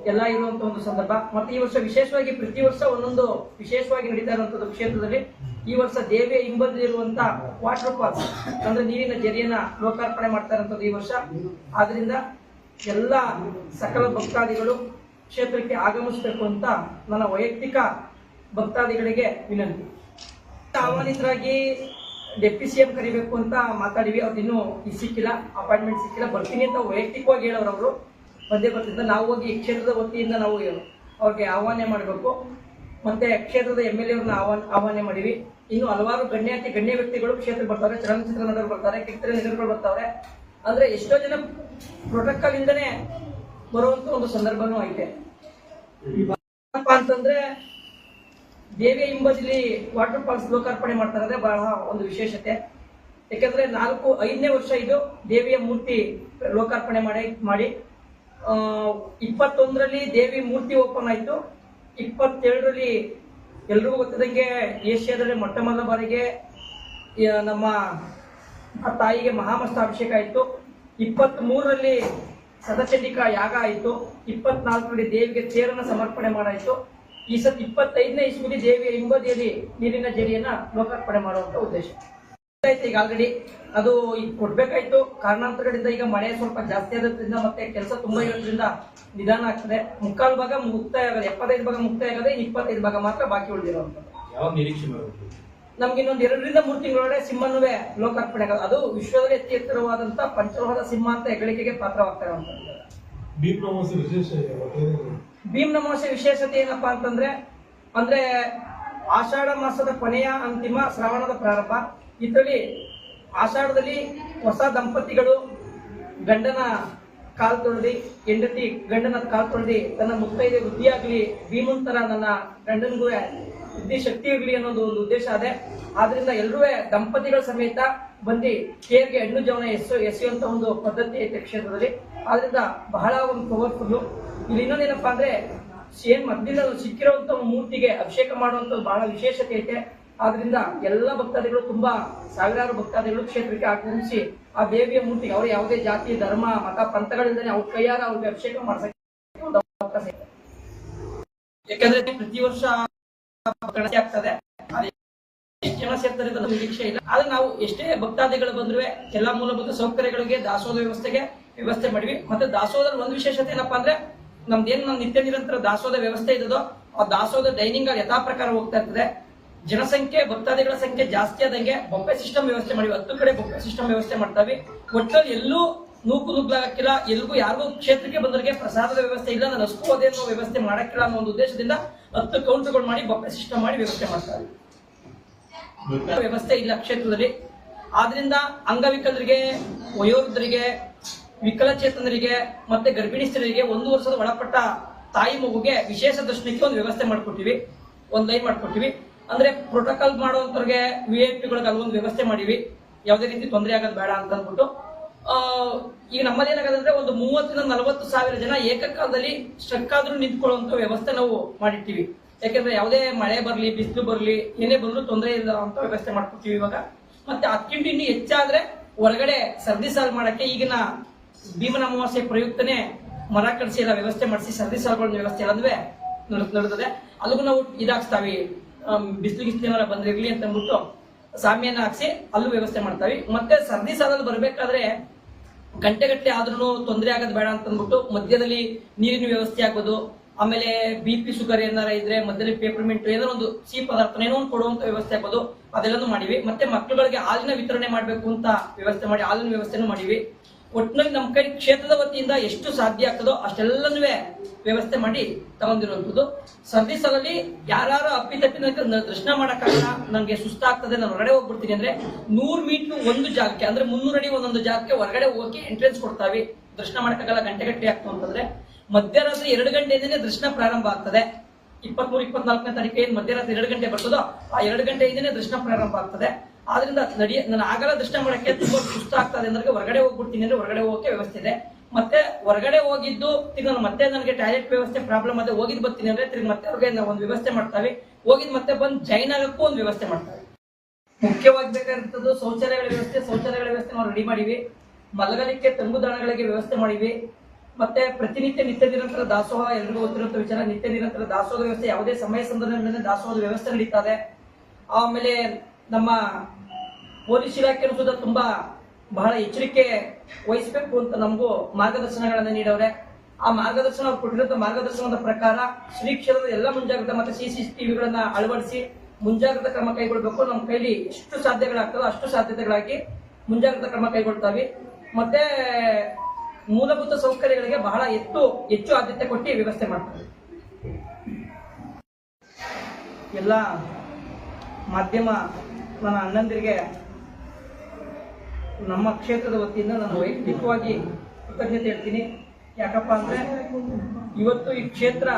ಎಲ್ಲ ಇರುವಂತಹ ಒಂದು ಸಂದರ್ಭ. ಮತ್ತೆ ಈ ವರ್ಷ ವಿಶೇಷವಾಗಿ ಪ್ರತಿ ವರ್ಷ ಒಂದೊಂದು ವಿಶೇಷವಾಗಿ ನಡೀತಾ ಇರುವಂತಹ ಕ್ಷೇತ್ರದಲ್ಲಿ ಈ ವರ್ಷ ದೇವಿಯ ಹಿಂಬದಿರುವಂತ ವಾಟರ್ ಫಾಲ್ಸ್ ಅಂದ್ರೆ ನೀರಿನ ಜರಿಯನ್ನ ಲೋಕಾರ್ಪಣೆ ಮಾಡ್ತಾ ಇರುವಂತದ್ದು ಈ ವರ್ಷ. ಆದ್ರಿಂದ ಎಲ್ಲ ಸಕಲ ಭಕ್ತಾದಿಗಳು ಕ್ಷೇತ್ರಕ್ಕೆ ಆಗಮಿಸಬೇಕು ಅಂತ ನನ್ನ ವೈಯಕ್ತಿಕ ಭಕ್ತಾದಿಗಳಿಗೆ ವಿನಂತಿ. ಆಹ್ವಾನಿತರಾಗಿ ಡೆಪ್ಟಿ ಸಿಎಂ ಕರಿಬೇಕು ಅಂತ ಮಾತಾಡಿವಿ. ಅವ್ರು ಇನ್ನೂ ಸಿಕ್ಕಿಲ್ಲ ಅಪಾಯಿಂಟ್ಮೆಂಟ್ ಸಿಕ್ಕಿಲ್ಲ. ಬರ್ತೀನಿ ಅಂತ ವೈಯಕ್ತಿಕವಾಗಿ ಹೇಳೋರು ಅವರು. ಬಂದೇ ಬರ್ತಿದ್ದ. ನಾವು ಹೋಗಿ ಈ ಕ್ಷೇತ್ರದ ವತಿಯಿಂದ ನಾವು ಅವ್ರಿಗೆ ಆಹ್ವಾನ ಮಾಡಬೇಕು. ಮತ್ತೆ ಕ್ಷೇತ್ರದ ಎಂ ಎಲ್ ಎವ್ರನ್ನ ಆಹ್ವಾನ ಆಹ್ವಾನ ಮಾಡಿವಿ. ಇನ್ನು ಹಲವಾರು ಗಣ್ಯಾತಿ ಗಣ್ಯ ವ್ಯಕ್ತಿಗಳು ಕ್ಷೇತ್ರ ಬರ್ತಾರೆ. ಚಲನಚಿತ್ರ ನಟರು ಬರ್ತಾರೆ ಕಿತ್ತರೆ ನಗರಗಳು ಬರ್ತಾರೆ. ಅಂದ್ರೆ ಎಷ್ಟೋ ಜನ ಪ್ರೋಟೋಕಾಲ್ ಇಂದನೇ ಬರುವಂತ ಒಂದು ಸಂದರ್ಭನೂ ಐತೆ. ಅಂತಂದ್ರೆ ದೇವಿಯ ಹಿಂಬದಿಲಿ ವಾಟರ್ ಫಾಲ್ಸ್ ಲೋಕಾರ್ಪಣೆ ಮಾಡ್ತಾರೆ ಬಹಳ ಒಂದು ವಿಶೇಷತೆ. ಯಾಕಂದ್ರೆ ನಾಲ್ಕು, ಐದನೇ ವರ್ಷ ಇದು ದೇವಿಯ ಮೂರ್ತಿ ಲೋಕಾರ್ಪಣೆ ಮಾಡಿ ಮಾಡಿ. ಇಪ್ಪತ್ತೊಂದರಲ್ಲಿ ದೇವಿ ಮೂರ್ತಿ ಓಪನ್ ಆಯ್ತು. ಇಪ್ಪತ್ತೇಳರಲ್ಲಿ ಎಲ್ರಿಗೂ ಗೊತ್ತಿದಂಗೆ ಏಷ್ಯಾದಲ್ಲಿ ಮೊಟ್ಟ ಮೊದಲ ಬಾರಿಗೆ ನಮ್ಮ ತಾಯಿಗೆ ಮಹಾಮಸ್ತಾಭಿಷೇಕ ಆಯ್ತು. ಇಪ್ಪತ್ತ್ ಮೂರರಲ್ಲಿ ಸದಚಂಡಿಕಾ ಯಾಗ ಆಯಿತು. ಇಪ್ಪತ್ನಾಲ್ಕರಲ್ಲಿ ದೇವಿಗೆ ತೇರನ್ನ ಸಮರ್ಪಣೆ ಮಾಡಾಯಿತು. ಈ ಸತ್ ಇಪ್ಪತ್ತೈದನೇ ಇಸ್ವಿಲಿ ದೇವಿಯ ಹಿಂಬದಿಯಲ್ಲಿ ನೀರಿನ ಜರಿಯನ್ನ ಲೋಕಾರ್ಪಣೆ ಮಾಡುವಂತ ಉದ್ದೇಶ. ಈಗ ಆಲ್ರೆಡಿ ಅದು ಈಗ ಕೊಡ್ಬೇಕಾಯ್ತು. ಕಾರಣಾಂತರಗಳಿಂದ ಈಗ ಮಳೆ ಸ್ವಲ್ಪ ಜಾಸ್ತಿ ಆದ್ರಿಂದ ಮತ್ತೆ ಕೆಲಸ ತುಂಬಾ ಇರೋದ್ರಿಂದ ನಿಧಾನ ಆಗ್ತದೆ. ಮುಕ್ಕಾಲು ಭಾಗ ಮುಕ್ತಾಯ ಆಗದೆ ಎಪ್ಪತ್ತೈದು ಭಾಗ ಮುಕ್ತಾಯ ಆಗದೆ ಇಪ್ಪತ್ತೈದು ಭಾಗ ಮಾತ್ರ ಬಾಕಿ ಉಳಿದಿರುವಂತ ನಮ್ಗೆ ಇನ್ನೊಂದು ಎರಡರಿಂದ ಮೂರು ತಿಂಗಳೊಳಗೆ ಸಿಂಹನುವೆ ಲೋಕಾರ್ಪಣೆ ಆಗೋದು ಅದು ವಿಶ್ವದಲ್ಲಿ ಅತಿ ಎತ್ತರವಾದಂತ ಪಂಚಲೋಹದ ಸಿಂಹ ಅಂತ ಹೆಗಳಿಕೆಗೆ ಪಾತ್ರವಾಗ್ತಾ ಇರುವಂತದ್ದು. ಭೀಮ್ ಅಮಾವಾಸ್ಯೆ ವಿಶೇಷ ಇದೆ ಅವತ್ತೇನಿದೆ ಭೀಮ್ ನಮಾಸೆ ವಿಶೇಷತೆ ಏನಪ್ಪಾ ಅಂತಂದ್ರೆ, ಅಂದ್ರೆ ಆಷಾಢ ಮಾಸದ ಕೊನೆಯ ಅಂತಿಮ ಶ್ರಾವಣದ ಪ್ರಾರಂಭ. ಇದರಲ್ಲಿ ಆಷಾಢದಲ್ಲಿ ಹೊಸ ದಂಪತಿಗಳು ಗಂಡನ ಕಾಲ್ ತೊಳೆದಿ, ಹೆಂಡತಿ ಗಂಡನ ಕಾಲ್ ತೊಳೆದಿ ತನ್ನ ಮುತ್ತೈದೆ ವೃದ್ಧಿಯಾಗ್ಲಿ ಭೀಮಂತರ ತರ ನನ್ನ ಗಂಡನಿಗೂ ಬುದ್ಧಿ ಶಕ್ತಿ ಇರ್ಲಿ ಅನ್ನೋದು ಒಂದು ಉದ್ದೇಶ ಅದೇ. ಆದ್ರಿಂದ ಎಲ್ಲರೂ ದಂಪತಿಗಳ ಸಮೇತ ಬಂದು ಕೇರ್ಗೆ ಹೆಣ್ಣು ಜವನ ಎಸ್ಸು ಎಸೆಯುವಂತ ಒಂದು ಪದ್ಧತಿ ಐತೆ ಕ್ಷೇತ್ರದಲ್ಲಿ. ಆದ್ರಿಂದ ಬಹಳ ಒಂದು ಪವರ್ಫುಲ್ಲು ಇಲ್ಲಿ ಇನ್ನೊಂದೇನಪ್ಪ ಅಂದ್ರೆ ಏನ್ ಸಿಕ್ಕಿರುವಂತ ಒಂದು ಮೂರ್ತಿಗೆ ಅಭಿಷೇಕ ಮಾಡುವಂತ ಬಹಳ ವಿಶೇಷತೆ ಐತೆ. ಆದ್ರಿಂದ ಎಲ್ಲ ಭಕ್ತಾದಿಗಳು ತುಂಬಾ ಸಾವಿರಾರು ಭಕ್ತಾದಿಗಳು ಕ್ಷೇತ್ರಕ್ಕೆ ಆಗಮಿಸಿ ಆ ದೇವಿಯ ಮೂರ್ತಿಗೆ ಅವರು ಯಾವುದೇ ಜಾತಿ, ಧರ್ಮ, ಮತ ಪಂಥಗಳಿಂದನೇ ಅವ್ರ ಕೈಯಾರ ಅವ್ರಿಗೆ ಅಭಿಷೇಕ ಮಾಡ್ಸಕ್ಕೆ ಅವಕಾಶ ಇದೆ ಯಾಕಂದ್ರೆ ಪ್ರತಿ ವರ್ಷ ಆಗ್ತದೆ. ಜನ ಸೇರ್ತಾರೆ ಅಂತ ನಮ್ಗೆ ನಿರೀಕ್ಷೆ ಇಲ್ಲ. ಆದ್ರೆ ನಾವು ಎಷ್ಟೇ ಭಕ್ತಾದಿಗಳು ಬಂದ್ರು ಎಲ್ಲಾ ಮೂಲಭೂತ ಸೌಕರ್ಯಗಳಿಗೆ ದಾಸೋಹ ವ್ಯವಸ್ಥೆಗೆ ವ್ಯವಸ್ಥೆ ಮಾಡಿವಿ. ಮತ್ತೆ ದಾಸೋಹದಲ್ಲಿ ಒಂದು ವಿಶೇಷತೆ ಏನಪ್ಪಾ ಅಂದ್ರೆ, ನಮ್ದೇನ್ ನಮ್ ನಿತ್ಯ ನಿರಂತರ ದಾಸೋಹದ ವ್ಯವಸ್ಥೆ ಇದ್ದದೋ, ಆ ದಾಸೋಹದ ಡೈನಿಂಗ್ ಅಲ್ಲಿ ಯಥಾ ಪ್ರಕಾರ ಹೋಗ್ತಾ ಇರ್ತದೆ. ಜನಸಂಖ್ಯೆ, ಭಕ್ತಾದಿಗಳ ಸಂಖ್ಯೆ ಜಾಸ್ತಿ ಆದಂಗೆ ಬೊಂಬೆ ಸಿಸ್ಟಮ್ ವ್ಯವಸ್ಥೆ ಮಾಡಿವಿ. ಹತ್ತು ಕಡೆ ಬೊಂಬೆ ಸಿಸ್ಟಮ್ ವ್ಯವಸ್ಥೆ ಮಾಡ್ತಾವಿ. ಒಟ್ಟಲ್ಲಿ ಎಲ್ಲೂ ನೂಕು ನುಗ್ಲಾಗಕ್ಕಿಲ್ಲ. ಎಲ್ಗೂ ಯಾರಿಗೂ ಕ್ಷೇತ್ರಕ್ಕೆ ಬಂದವರಿಗೆ ಪ್ರಸಾದದ ವ್ಯವಸ್ಥೆ ಇಲ್ಲ. ನಾನು ಅಷ್ಟು ಅದೇ ಅನ್ನೋ ವ್ಯವಸ್ಥೆ ಮಾಡಕ್ಕಿಲ್ಲ ಅನ್ನೋ ಒಂದು ಉದ್ದೇಶದಿಂದ ಹತ್ತು ಕೌಂಟರ್ಗಳು ಮಾಡಿ ಬೊಂಬೆ ಸಿಸ್ಟಮ್ ಮಾಡಿ ವ್ಯವಸ್ಥೆ ಮಾಡ್ತಾರೆ ವ್ಯವಸ್ಥೆ ಇಲ್ಲ ಕ್ಷೇತ್ರದಲ್ಲಿ. ಆದ್ರಿಂದ ಅಂಗವಿಕಲರಿಗೆ ವಯೋವೃದ್ಧರಿಗೆ ವಿಕಲಚೇತನರಿಗೆ ಮತ್ತೆ ಗರ್ಭಿಣಿ ಸ್ತ್ರೀಯರಿಗೆ ಒಂದು ವರ್ಷದ ಒಳಪಟ್ಟ ತಾಯಿ ಮಗುಗೆ ವಿಶೇಷ ದರ್ಶನಕ್ಕೆ ಒಂದು ವ್ಯವಸ್ಥೆ ಮಾಡ್ಕೊಟ್ಟಿವಿ. ಒಂದ್ ಲೈನ್ ಮಾಡ್ಕೊಟ್ಟಿವಿ. ಅಂದ್ರೆ ಪ್ರೋಟೋಕಾಲ್ ಮಾಡುವಂತವ್ರಿಗೆ ವಿ ಐ ಪಿಗಳಿಗೆ ಅಲ್ಲೊಂದು ವ್ಯವಸ್ಥೆ ಮಾಡಿವಿ. ಯಾವುದೇ ರೀತಿ ತೊಂದರೆ ಆಗೋದು ಬೇಡ ಅಂತ ಅಂದ್ಬಿಟ್ಟು ಆ, ಈಗ ನಮ್ಮಲ್ಲಿ ಏನಾಗದಂದ್ರೆ ಒಂದು ಮೂವತ್ತರಿಂದ ನಲವತ್ತು ಸಾವಿರ ಜನ ಏಕಕಾಲದಲ್ಲಿ ಸ್ಟ್ರಕ್ ಆದ್ರೂ ನಿಂತ್ಕೊಳ್ಳುವಂತ ವ್ಯವಸ್ಥೆ ನಾವು ಮಾಡಿರ್ತೀವಿ ಯಾಕಂದ್ರೆ ಯಾವುದೇ ಮಳೆ ಬರಲಿ, ಬಿಸಿಲು ಬರಲಿ, ಏನೇ ಬಂದ್ರು ತೊಂದರೆ ಇಲ್ಲ ಅಂತ ವ್ಯವಸ್ಥೆ ಮಾಡ್ಕೊತೀವಿ ಇವಾಗ. ಮತ್ತೆ ಅದಕ್ಕಿಂತ ಇನ್ನು ಹೆಚ್ಚಾದ್ರೆ ಹೊರಗಡೆ ಸರ್ದಿ ಸಾಲ್ ಮಾಡಕ್ಕೆ ಈಗಿನ ಭೀಮನ ಅಮಾವಾಸ್ಯೆ ಪ್ರಯುಕ್ತನೇ ಮರ ಕಡಿಸಿ ಎಲ್ಲ ವ್ಯವಸ್ಥೆ ಮಾಡಿಸಿ ಸರ್ದಿ ಸಾಲ್ಗಳನ್ನ ವ್ಯವಸ್ಥೆ ಎಲ್ಲಂದ್ರೆ ನಡೆದಿದೆ. ಅಲ್ಲಿಗೂ ನಾವು ಇದಾಕ್ಸ್ತಾವಿ ಬಿಸಿಲು ಗಿಸ್ಲು ಏನಾರ ಬಂದಿರ್ಲಿ ಅಂತ ಅಂದ್ಬಿಟ್ಟು ಸಾಮಿಯನ್ನ ಹಾಕ್ಸಿ ಅಲ್ಲೂ ವ್ಯವಸ್ಥೆ ಮಾಡ್ತಾವಿ. ಮತ್ತೆ ಸರ್ದಿ ಸಾಲಲ್ಲಿ ಬರ್ಬೇಕಾದ್ರೆ ಗಂಟೆಗಟ್ಟಲೆ ಆದ್ರೂ ತೊಂದರೆ ಆಗೋದು ಬೇಡ ಅಂತ ಅಂದ್ಬಿಟ್ಟು ಮಧ್ಯದಲ್ಲಿ ನೀರಿನ ವ್ಯವಸ್ಥೆ ಆಗೋದು ಆಮೇಲೆ ಬಿ ಪಿ ಶುಗರ್ ಏನಾರ ಇದ್ರೆ ಮಧ್ಯದಲ್ಲಿ ಪೇಪರ್ಮೆಂಟ್ ಏನೋ ಒಂದು ಸಿಹಿ ಪದಾರ್ಥ, ಏನೋ ಒಂದು ಕೊಡುವಂತ ವ್ಯವಸ್ಥೆ ಆಗ್ಬೋದು ಅದೆಲ್ಲನೂ ಮಾಡಿವಿ. ಮತ್ತೆ ಮಕ್ಕಳುಗಳಿಗೆ ಹಾಲಿನ ವಿತರಣೆ ಮಾಡಬೇಕು ಅಂತ ವ್ಯವಸ್ಥೆ ಮಾಡಿ, ಹಾಲಿನ ವ್ಯವಸ್ಥೆನೂ ಮಾಡಿವಿ. ಒಟ್ಟಿನಲ್ಲಿ ನಮ್ಮ ಕೈ ಕ್ಷೇತ್ರದ ವತಿಯಿಂದ ಎಷ್ಟು ಸಾಧ್ಯ ಆಗ್ತದೋ ಅಷ್ಟೆಲ್ಲನೂ ವ್ಯವಸ್ಥೆ ಮಾಡಿ ತಗೊಂಡಿರುವಂಥದ್ದು. ಸರ್ದಿ ಸಲಲ್ಲಿ ಯಾರು ಅಪ್ಪಿತಪ್ಪಿ ನನಗೆ ದರ್ಶನ ಮಾಡೋಕ್ಕಾಗಲ್ಲ ನನಗೆ ಸುಸ್ತಾಗ್ತದೆ, ನಾನು ಹೊರಗಡೆ ಹೋಗ್ಬಿಡ್ತೀನಿ ಅಂದ್ರೆ ನೂರು ಮೀಟ್ರ್ ಒಂದು ಜಾಗಕ್ಕೆ, ಅಂದ್ರೆ ಮುನ್ನೂರು ಅಡಿ ಒಂದೊಂದು ಜಾಗಕ್ಕೆ ಹೊರಗಡೆ ಹೋಗಿ ಎಂಟ್ರೆನ್ಸ್ ಕೊಡ್ತಾವೆ. ದರ್ಶನ ಮಾಡೋಕ್ಕಾಗಲ್ಲ, ಗಂಟೆ ಗಂಟೆ ಆಗ್ತು ಅಂತಂದ್ರೆ ಮಧ್ಯರಾತ್ರಿ ಎರಡು ಗಂಟೆಯಿಂದನೇ ದರ್ಶನ ಪ್ರಾರಂಭ ಆಗ್ತದೆ. ಇಪ್ಪತ್ಮೂರು, ಇಪ್ಪತ್ನಾಲ್ಕನೇ ತಾರೀಕು ಏನ್ ಮಧ್ಯರಾತ್ರಿ ಎರಡು ಗಂಟೆ ಬರ್ತದೋ ಆ ಎರಡು ಗಂಟೆಯಿಂದನೇ ದರ್ಶನ ಪ್ರಾರಂಭ ಆಗ್ತದೆ. ಆದ್ರಿಂದ ನಡಿಯ ನಾನು ಆಗಲ್ಲ ದರ್ಶನ ಮಾಡಕ್ಕೆ ತುಂಬಾ ಸುಸ್ತ ಆಗ್ತದೆ ಅಂದ್ರೆ ಹೊರಗಡೆ ಹೋಗ್ಬಿಡ್ತೀನಿ ಅಂದ್ರೆ ಹೊರಗಡೆ ಹೋಗಕ್ಕೆ ವ್ಯವಸ್ಥೆ ಇದೆ. ಮತ್ತೆ ಹೊರಗಡೆ ಹೋಗಿದ್ದು ತಿರ್ಗಿ ನಾನು ಮತ್ತೆ ನನಗೆ ಟಾಯ್ಲೆಟ್ ವ್ಯವಸ್ಥೆ ಪ್ರಾಬ್ಲಮ್ ಅದೇ ಹೋಗಿದ್ ಬರ್ತೀನಿ ಅಂದ್ರೆ ತಿರ್ಗಿ ಮತ್ತೆ ಅವ್ರಿಗೆ ನಾವು ಒಂದು ವ್ಯವಸ್ಥೆ ಮಾಡ್ತಾವೆ. ಹೋಗಿದ್ ಮತ್ತೆ ಬಂದು ಜೈನ್ ಆಗಕ್ಕೂ ಒಂದು ವ್ಯವಸ್ಥೆ ಮಾಡ್ತಾರೆ. ಮುಖ್ಯವಾಗಿ ಶೌಚಾಲಯಗಳ ವ್ಯವಸ್ಥೆ ಶೌಚಾಲಯಗಳ ವ್ಯವಸ್ಥೆ ನಾವು ರೆಡಿ ಮಾಡಿವಿ. ಮಲಗಲಿಕ್ಕೆ ತಂಗುದಾಣಗಳಿಗೆ ವ್ಯವಸ್ಥೆ ಮಾಡಿವಿ. ಮತ್ತೆ ಪ್ರತಿನಿತ್ಯ ನಿತ್ಯ ನಿರಂತರ ದಾಸೋಹ ಎಲ್ರಿಗೂ ಗೊತ್ತಿರುವಂತ ವಿಚಾರ, ನಿತ್ಯ ನಿರಂತರ ದಾಸೋಹದ ವ್ಯವಸ್ಥೆ, ಯಾವುದೇ ಸಮಯ ಸಂದರ್ಭದಲ್ಲಿ ದಾಸೋಹದ ವ್ಯವಸ್ಥೆ ನಡೀತಾ ಇದೆ ಆಮೇಲೆ ನಮ್ಮ ಪೊಲೀಸ್ ಇಲಾಖೆಯನ್ನು ಸುದ ತುಂಬಾ ಬಹಳ ಎಚ್ಚರಿಕೆ ವಹಿಸಬೇಕು ಅಂತ ನಮಗೂ ಮಾರ್ಗದರ್ಶನಗಳನ್ನ ನೀಡವ್ರೆ. ಆ ಮಾರ್ಗದರ್ಶನ ಅವ್ರು ಕೊಟ್ಟಿರುವಂತಹ ಮಾರ್ಗದರ್ಶನದ ಪ್ರಕಾರ ಶ್ರೀ ಕ್ಷೇತ್ರದ ಎಲ್ಲ ಮುಂಜಾಗ್ರತಾ ಮತ್ತೆ ಸಿ ಸಿ ಟಿವಿಗಳನ್ನ ಅಳವಡಿಸಿ ಮುಂಜಾಗ್ರತಾ ಕ್ರಮ ಕೈಗೊಳ್ಬೇಕು. ನಮ್ಮ ಕೈಲಿ ಎಷ್ಟು ಸಾಧ್ಯಗಳಾಗ್ತದೋ ಅಷ್ಟು ಸಾಧ್ಯತೆಗಳಾಗಿ ಮುಂಜಾಗ್ರತಾ ಕ್ರಮ ಕೈಗೊಳ್ತಾವೆ. ಮತ್ತೆ ಮೂಲಭೂತ ಸೌಕರ್ಯಗಳಿಗೆ ಬಹಳ ಹೆಚ್ಚು ಹೆಚ್ಚು ಆದ್ಯತೆ ಕೊಟ್ಟು ವ್ಯವಸ್ಥೆ ಮಾಡ್ತಾರೆ. ಎಲ್ಲ ಮಾಧ್ಯಮ ನನ್ನ ಅಣ್ಣಂದಿರಿಗೆ, ನಮ್ಮ ಕ್ಷೇತ್ರದ ವತಿಯಿಂದ ನಾನು ವೈಯಕ್ತಿಕವಾಗಿ ಕೃತಜ್ಞತೆ ಹೇಳ್ತೀನಿ. ಯಾಕಪ್ಪ ಅಂದ್ರೆ ಇವತ್ತು ಈ ಕ್ಷೇತ್ರ